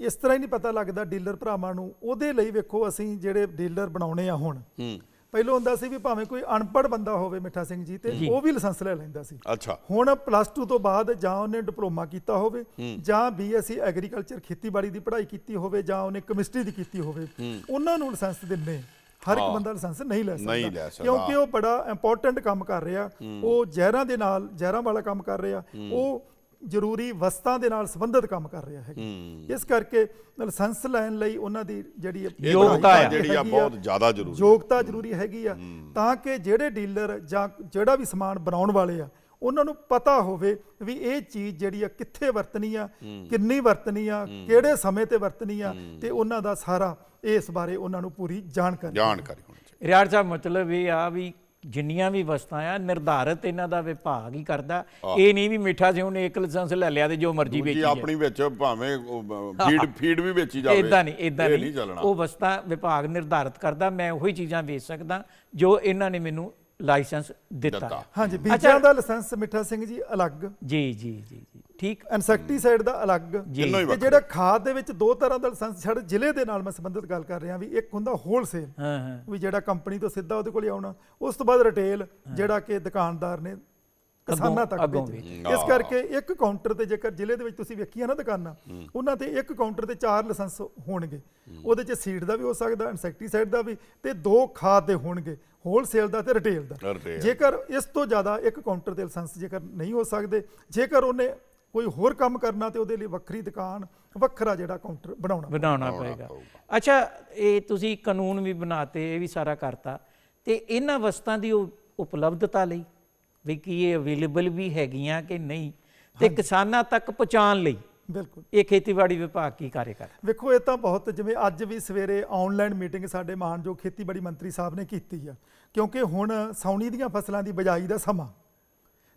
ਇਸ ਤਰ੍ਹਾਂ ਹੀ ਨਹੀਂ ਪਤਾ ਲੱਗਦਾ ਡੀਲਰ ਭਰਾਵਾਂ ਨੂੰ। ਉਹਦੇ ਲਈ ਵੇਖੋ ਅਸੀਂ ਜਿਹੜੇ ਡੀਲਰ ਬਣਾਉਣੇ ਆ ਹੁਣ। ਹੂੰ। ਪਹਿਲਾਂ ਹੁੰਦਾ ਸੀ ਵੀ ਭਾਵੇਂ ਕੋਈ ਅਨਪੜ੍ਹ ਬੰਦਾ ਹੋਵੇ ਮਿੱਠਾ ਸਿੰਘ ਜੀ ਤੇ ਉਹ ਵੀ ਲਾਇਸੈਂਸ ਲੈ ਲੈਂਦਾ ਸੀ। ਅੱਛਾ। ਹੁਣ ਪਲੱਸ 2 ਤੋਂ ਬਾਅਦ ਜਾਂ ਉਹਨੇ ਡਿਪਲੋਮਾ ਕੀਤਾ ਹੋਵੇ ਜਾਂ ਬੀਐਸਸੀ ਐਗਰੀਕਲਚਰ ਖੇਤੀਬਾੜੀ ਦੀ ਪੜ੍ਹਾਈ ਕੀਤੀ ਹੋਵੇ ਜਾਂ ਉਹਨੇ ਕੈਮਿਸਟਰੀ ਦੀ ਕੀਤੀ ਹੋਵੇ ਉਹਨਾਂ ਨੂੰ ਲਾਇਸੈਂਸ ਦਿੰਨੇ ਹਰ ਇੱਕ। ਬੰਦਾ ਲਾਇਸੈਂਸ ਨਹੀਂ ਲੈ ਸਕਦਾ। ਕਿਉਂਕਿ ਉਹ ਬੜਾ ਇੰਪੋਰਟੈਂਟ ਕੰਮ ਕਰ ਰਿਹਾ। ਉਹ ਜ਼ਹਿਰਾਂ ਦੇ ਨਾਲ ਜ਼ਹਿਰਾਂ ਵਾਲਾ ਕੰਮ ਕਰ ਰਿਹਾ। ਉਹ ਜ਼ਰੂਰੀ ਵਸਤਾਂ ਦੇ ਨਾਲ ਸੰਬੰਧਿਤ ਕੰਮ ਕਰ ਰਿਹਾ ਹੈ। ਇਸ ਕਰਕੇ ਲਾਇਸੈਂਸ ਲੈਣ ਲਈ ਉਹਨਾਂ ਦੀ ਜਿਹੜੀ ਯੋਗਤਾ। ਜਿਹੜੀ ਆ ਬਹੁਤ ਜ਼ਿਆਦਾ ਜ਼ਰੂਰੀ ਹੈ। ਯੋਗਤਾ ਜ਼ਰੂਰੀ ਹੈਗੀ ਆ ਤਾਂ ਕਿ ਜਿਹੜੇ ਡੀਲਰ ਜਾਂ ਜਿਹੜਾ ਵੀ ਸਮਾਨ ਬਣਾਉਣ ਵਾਲੇ ਆ ਉਹਨਾਂ ਨੂੰ ਪਤਾ ਹੋਵੇ ਵੀ ਇਹ ਚੀਜ਼ ਜਿਹੜੀ ਆ ਕਿੱਥੇ ਵਰਤਣੀ ਆ ਕਿੰਨੀ ਵਰਤਣੀ ਆ ਕਿਹੜੇ ਸਮੇਂ ਤੇ ਵਰਤਣੀ ਆ ਤੇ ਉਹਨਾਂ ਦਾ ਸਾਰਾ ਇਸ ਬਾਰੇ ਉਹਨਾਂ ਨੂੰ ਪੂਰੀ ਜਾਣਕਾਰੀ ਜਾਣਕਾਰੀ ਹੋਣੀ ਚਾਹੀਦੀ। ਰਿਆੜ ਸਾਹਿਬ ਮਤਲਬ ਇਹ ਆ ਵੀ ਜਿੰਨੀਆਂ ਵੀ ਵਸਤਾਂ ਆ ਨਿਰਧਾਰਤ ਇਹਨਾਂ ਦਾ ਵਿਭਾਗ ਹੀ ਕਰਦਾ। ਇਹ ਨਹੀਂ ਵੀ ਮਿੱਠਾ ਸਿੰਘ ਨੇ ਇੱਕ ਲਾਇਸੈਂਸ ਲੈ ਲਿਆ ਤੇ ਜੋ ਮਰਜ਼ੀ ਵੇਚੀ ਜਾਏ। ਆਪਣੀ ਵਿੱਚ ਭਾਵੇਂ ਫੀਡ ਫੀਡ ਵੀ ਵੇਚੀ ਜਾਵੇ। ਇਦਾਂ ਨਹੀਂ ਇਦਾਂ ਨਹੀਂ। ਚੱਲਣਾ। ਉਹ ਵਸਤਾਂ ਵਿਭਾਗ ਨਿਰਧਾਰਤ ਕਰਦਾ ਮੈਂ ਉਹੀ ਚੀਜ਼ਾਂ ਵੇਚ ਸਕਦਾ ਜੋ ਇਹਨਾਂ ਨੇ ਮੈਨੂੰ ਲਾਇਸੈਂਸ ਦਿੱਤਾ। ਹਾਂਜੀ ਬੀਜਾਂ ਦਾ ਲਾਇਸੈਂਸ ਮਿੱਠਾ ਸਿੰਘ ਜੀ ਅਲੱਗ। ਜੀ ਜੀ ਜੀ ਜੀ। ਠੀਕ। ਇਨਸੈਕਟੀਸਾਈਡ ਦਾ ਅਲੱਗ। ਤੇ। ਜਿਹੜਾ ਖਾਦ ਦੇ ਵਿੱਚ ਦੋ ਤਰ੍ਹਾਂ ਦਾ ਲਾਇਸੈਂਸ ਛੱਡ ਜ਼ਿਲ੍ਹੇ ਦੇ ਨਾਲ ਮੈਂ ਸੰਬੰਧਿਤ ਗੱਲ ਕਰ ਰਿਹਾ ਵੀ ਇੱਕ ਹੁੰਦਾ ਹੋਲਸੇਲ ਹਾਂ ਹਾਂ। ਵੀ ਜਿਹੜਾ ਕੰਪਨੀ ਤੋਂ ਸਿੱਧਾ ਉਹਦੇ ਕੋਲੇ ਆਉਣਾ। ਉਸ ਤੋਂ ਬਾਅਦ ਰਿਟੇਲ ਜਿਹੜਾ ਕਿ ਦੁਕਾਨਦਾਰ ਨੇ ਕਿਸਾਨਾਂ ਤੱਕ ਭੇਜਣਾ। ਇਸ ਕਰਕੇ ਇੱਕ ਕਾਊਂਟਰ ਤੇ ਜੇਕਰ ਜ਼ਿਲ੍ਹੇ ਦੇ ਵਿੱਚ ਤੁਸੀਂ ਵੇਖੀਆਂ ਨਾ ਦੁਕਾਨਾਂ ਉਹਨਾਂ ਤੇ ਇੱਕ ਕਾਊਂਟਰ ਤੇ ਚਾਰ ਲਾਇਸੈਂਸ ਹੋਣਗੇ। ਉਹਦੇ 'ਚ ਸੀਡ ਦਾ ਵੀ ਹੋ ਸਕਦਾ ਇਨਸੈਕਟੀਸਾਈਡ ਦਾ ਵੀ ਤੇ ਦੋ ਖਾਦ ਦੇ ਹੋਣਗੇ ਹੋਲਸੇਲ ਦਾ ਤੇ ਰਿਟੇਲ ਦਾ। ਜੇਕਰ ਇਸ ਤੋਂ ਜ਼ਿਆਦਾ ਇੱਕ ਕਾਊਂਟਰ ਤੇ ਲਾਇਸੈਂਸ ਜੇਕਰ ਨਹੀਂ ਹੋ ਸਕਦੇ ਜੇਕਰ ਉਹਨੇ ਕੋਈ ਹੋਰ ਕੰਮ ਕਰਨਾ ਤੇ ਉਹਦੇ ਲਈ ਵੱਖਰੀ ਦੁਕਾਨ ਵੱਖਰਾ ਜਿਹੜਾ ਕਾਊਂਟਰ ਬਣਾਉਣਾ ਬਣਾਉਣਾ ਪਏਗਾ। ਅੱਛਾ ਇਹ ਤੁਸੀਂ ਕਾਨੂੰਨ ਵੀ ਬਣਾਤੇ ਇਹ ਵੀ ਸਾਰਾ ਕਰਤਾ। ਤੇ ਇਹਨਾਂ ਵਸਤਾਂ ਦੀ ਉਪਲਬਧਤਾ ਲਈ ਵੀ ਕੀ ਇਹ ਅਵੇਲੇਬਲ ਵੀ ਹੈਗੀਆਂ ਕਿ ਨਹੀਂ? ਤੇ ਕਿਸਾਨਾਂ ਤੱਕ ਪਹੁੰਚਾਉਣ ਲਈ ਬਿਲਕੁਲ। ਇਹ ਖੇਤੀਬਾੜੀ ਵਿਭਾਗ ਕੀ ਕਾਰਜ ਕਰ ਵੇਖੋ ਇਹ ਤਾਂ ਬਹੁਤ ਜਿਵੇਂ ਅੱਜ ਵੀ ਸਵੇਰੇ ਆਨਲਾਈਨ ਮੀਟਿੰਗ ਸਾਡੇ ਮਾਨਯੋਗ ਖੇਤੀਬਾੜੀ ਮੰਤਰੀ ਸਾਹਿਬ ਨੇ ਕੀਤੀ ਆ। ਕਿਉਂਕਿ ਹੁਣ ਸਾਉਣੀ ਦੀਆਂ ਫਸਲਾਂ ਦੀ ਬਿਜਾਈ ਦਾ ਸਮਾਂ।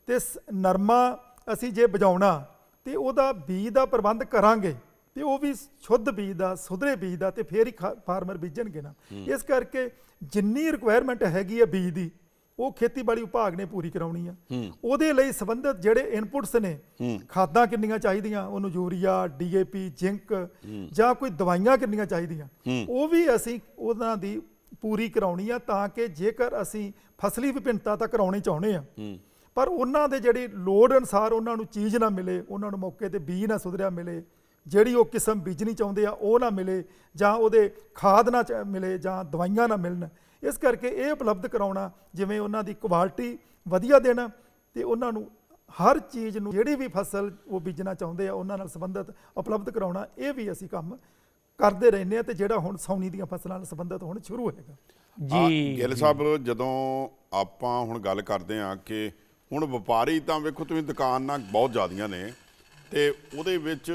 ਤੇ ਸ- ਨਰਮਾ ਅਸੀਂ ਜੇ ਬਜਾਉਣਾ ਤੇ ਉਹਦਾ ਬੀਜ ਦਾ ਪ੍ਰਬੰਧ ਕਰਾਂਗੇ ਤੇ ਉਹ ਵੀ ਸ਼ੁੱਧ ਬੀਜ ਦਾ ਸੁਧਰੇ ਬੀਜ ਦਾ ਤੇ ਫੇਰ ਹੀ ਫਾਰਮਰ ਬੀਜਣਗੇ ਨਾ। ਇਸ ਕਰਕੇ ਜਿੰਨੀ ਰਿਕੁਆਇਰਮੈਂਟ ਹੈਗੀ ਆ ਬੀਜ ਦੀ ਉਹ ਖੇਤੀਬਾੜੀ ਵਿਭਾਗ ਨੇ ਪੂਰੀ ਕਰਾਉਣੀ ਆ। ਉਹਦੇ ਲਈ ਸੰਬੰਧਿਤ ਜਿਹੜੇ ਇਨਪੁਟਸ ਨੇ ਖਾਦਾਂ ਕਿੰਨੀਆਂ ਚਾਹੀਦੀਆਂ ਉਹਨੂੰ ਯੂਰੀਆ ਡੀਏਪੀ ਜ਼ਿੰਕ ਜਾਂ ਕੋਈ ਦਵਾਈਆਂ ਕਿੰਨੀਆਂ ਚਾਹੀਦੀਆਂ ਉਹ ਵੀ ਅਸੀਂ ਉਹਨਾਂ ਦੀ ਪੂਰੀ ਕਰਾਉਣੀ ਆ ਤਾਂ ਕਿ ਜੇਕਰ ਅਸੀਂ ਫਸਲੀ ਵਿਭਿੰਨਤਾ ਤਾਂ ਕਰਾਉਣੀ ਚਾਹੁੰਦੇ ਆ ਪਰ ਉਹਨਾਂ ਦੇ ਜਿਹੜੀ ਲੋੜ ਅਨਸਾਰ ਉਹਨਾਂ ਨੂੰ ਚੀਜ਼ ਨਾ ਮਿਲੇ ਉਹਨਾਂ ਨੂੰ ਮੌਕੇ ਤੇ ਬੀਜ ਨਾ ਸੁਧਰਿਆ ਮਿਲੇ ਜਿਹੜੀ ਉਹ ਕਿਸਮ ਬੀਜਣੀ ਚਾਹੁੰਦੇ ਆ ਉਹ ਨਾ ਮਿਲੇ ਜਾਂ ਉਹਦੇ ਖਾਦ ਨਾ ਚ- ਮਿਲੇ ਜਾਂ ਦਵਾਈਆਂ ਨਾ ਮਿਲਣ। ਇਸ ਕਰਕੇ ਇਹ ਉਪਲਬਧ ਕਰਾਉਣਾ ਜਿਵੇਂ ਉਹਨਾਂ ਦੀ ਕੁਆਲਿਟੀ ਵਧੀਆ ਦੇਣਾ ਤੇ ਉਹਨਾਂ ਨੂੰ ਹਰ ਚੀਜ਼ ਨੂੰ ਜਿਹੜੀ ਵੀ ਫਸਲ ਉਹ ਬੀਜਣਾ ਚਾਹੁੰਦੇ ਆ ਉਹਨਾਂ ਨਾਲ ਸੰਬੰਧਿਤ ਉਪਲਬਧ ਕਰਾਉਣਾ ਇਹ ਵੀ ਅਸੀਂ ਕੰਮ ਕਰਦੇ ਰਹਿੰਦੇ ਆ ਤੇ ਜਿਹੜਾ ਹੁਣ ਸੌਣੀ ਦੀਆਂ ਫਸਲਾਂ ਨਾਲ ਸੰਬੰਧਿਤ ਹੁਣ ਸ਼ੁਰੂ ਹੋਏਗਾ। ਜੀ ਗਿੱਲ ਸਾਹਿਬ ਜਦੋਂ ਆਪਾਂ ਹੁਣ ਗੱਲ ਕਰਦੇ ਆ ਕਿ ਹੁਣ ਵਪਾਰੀ ਤਾਂ ਵੇਖੋ ਤੁਸੀਂ ਦੁਕਾਨਾਂ ਬਹੁਤ ਜ਼ਿਆਦੀਆਂ ਨੇ ਤੇ ਉਹਦੇ ਵਿੱਚ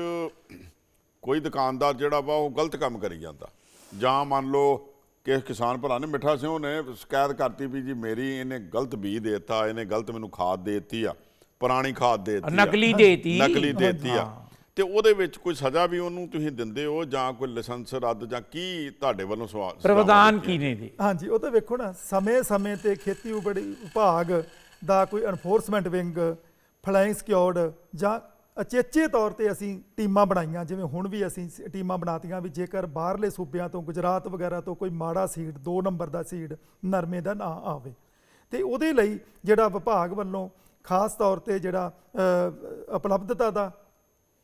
ਕੋਈ ਦੁਕਾਨਦਾਰ ਜਿਹੜਾ ਵਾ ਉਹ ਗਲਤ ਕੰਮ ਕਰੀ ਜਾਂਦਾ। ਜਾਂ ਮੰਨ ਲਓ ਕਿ ਕਿਸਾਨ ਭਰਾ ਨੇ ਮਿੱਠਾ ਸਿੰਘ ਨੇ ਸ਼ਿਕਾਇਤ ਕਰਤੀ ਵੀ ਜੀ ਮੇਰੀ ਇਹਨੇ ਗਲਤ ਬੀਜ ਦੇਤਾ ਇਹਨੇ ਗਲਤ ਮੈਨੂੰ ਖਾਦ ਦੇਤੀ ਆ ਪੁਰਾਣੀ ਖਾਦ ਦੇਤੀ ਨਕਲੀ ਦੇਤੀ। ਨਕਲੀ ਦੇਤੀ ਆ। ਤੇ ਉਹਦੇ ਵਿੱਚ ਕੋਈ ਸਜ਼ਾ ਵੀ ਉਹਨੂੰ ਤੁਸੀਂ ਦਿੰਦੇ ਹੋ ਜਾਂ ਕੋਈ ਲਾਇਸੈਂਸ ਰੱਦ ਜਾਂ ਕੀ ਤੁਹਾਡੇ ਵੱਲੋਂ ਸਵਾਲ ਪ੍ਰਵਧਾਨ ਕੀ ਨੇ ਜੀ ਹਾਂਜੀ ਉਹ ਤਾਂ ਵੇਖੋ ਨਾ ਸਮੇਂ-ਸਮੇਂ ਤੇ ਖੇਤੀ ਉਪੜੀ ਵਿਭਾਗ ਦਾ ਕੋਈ ਐਨਫੋਰਸਮੈਂਟ ਵਿੰਗ ਫਲਾਈਂਗ ਸਕਿਉਰਡ ਜਾਂ ਅਚੇਚੇ ਤੌਰ ਤੇ ਅਸੀਂ ਟੀਮਾਂ ਬਣਾਈਆਂ, ਜਿਵੇਂ ਹੁਣ ਵੀ ਅਸੀਂ ਸ- ਟੀਮਾਂ ਬਣਾਤੀਆਂ ਵੀ ਜੇਕਰ ਬਾਹਰਲੇ ਸੂਬਿਆਂ ਤੋਂ, ਗੁਜਰਾਤ ਵਗੈਰਾ ਤੋਂ ਕੋਈ ਮਾੜਾ ਸੀਡ 2 ਨੰਬਰ ਦਾ ਸੀਡ ਨਰਮੇ ਦਾ ਨਾ ਆਵੇ। ਤੇ ਉਹਦੇ ਲਈ ਜਿਹੜਾ ਵਿਭਾਗ ਵੱਲੋਂ ਖਾਸ ਤੌਰ ਤੇ ਜਿਹੜਾ ਉਪਲਬਧਤਾ ਦਾ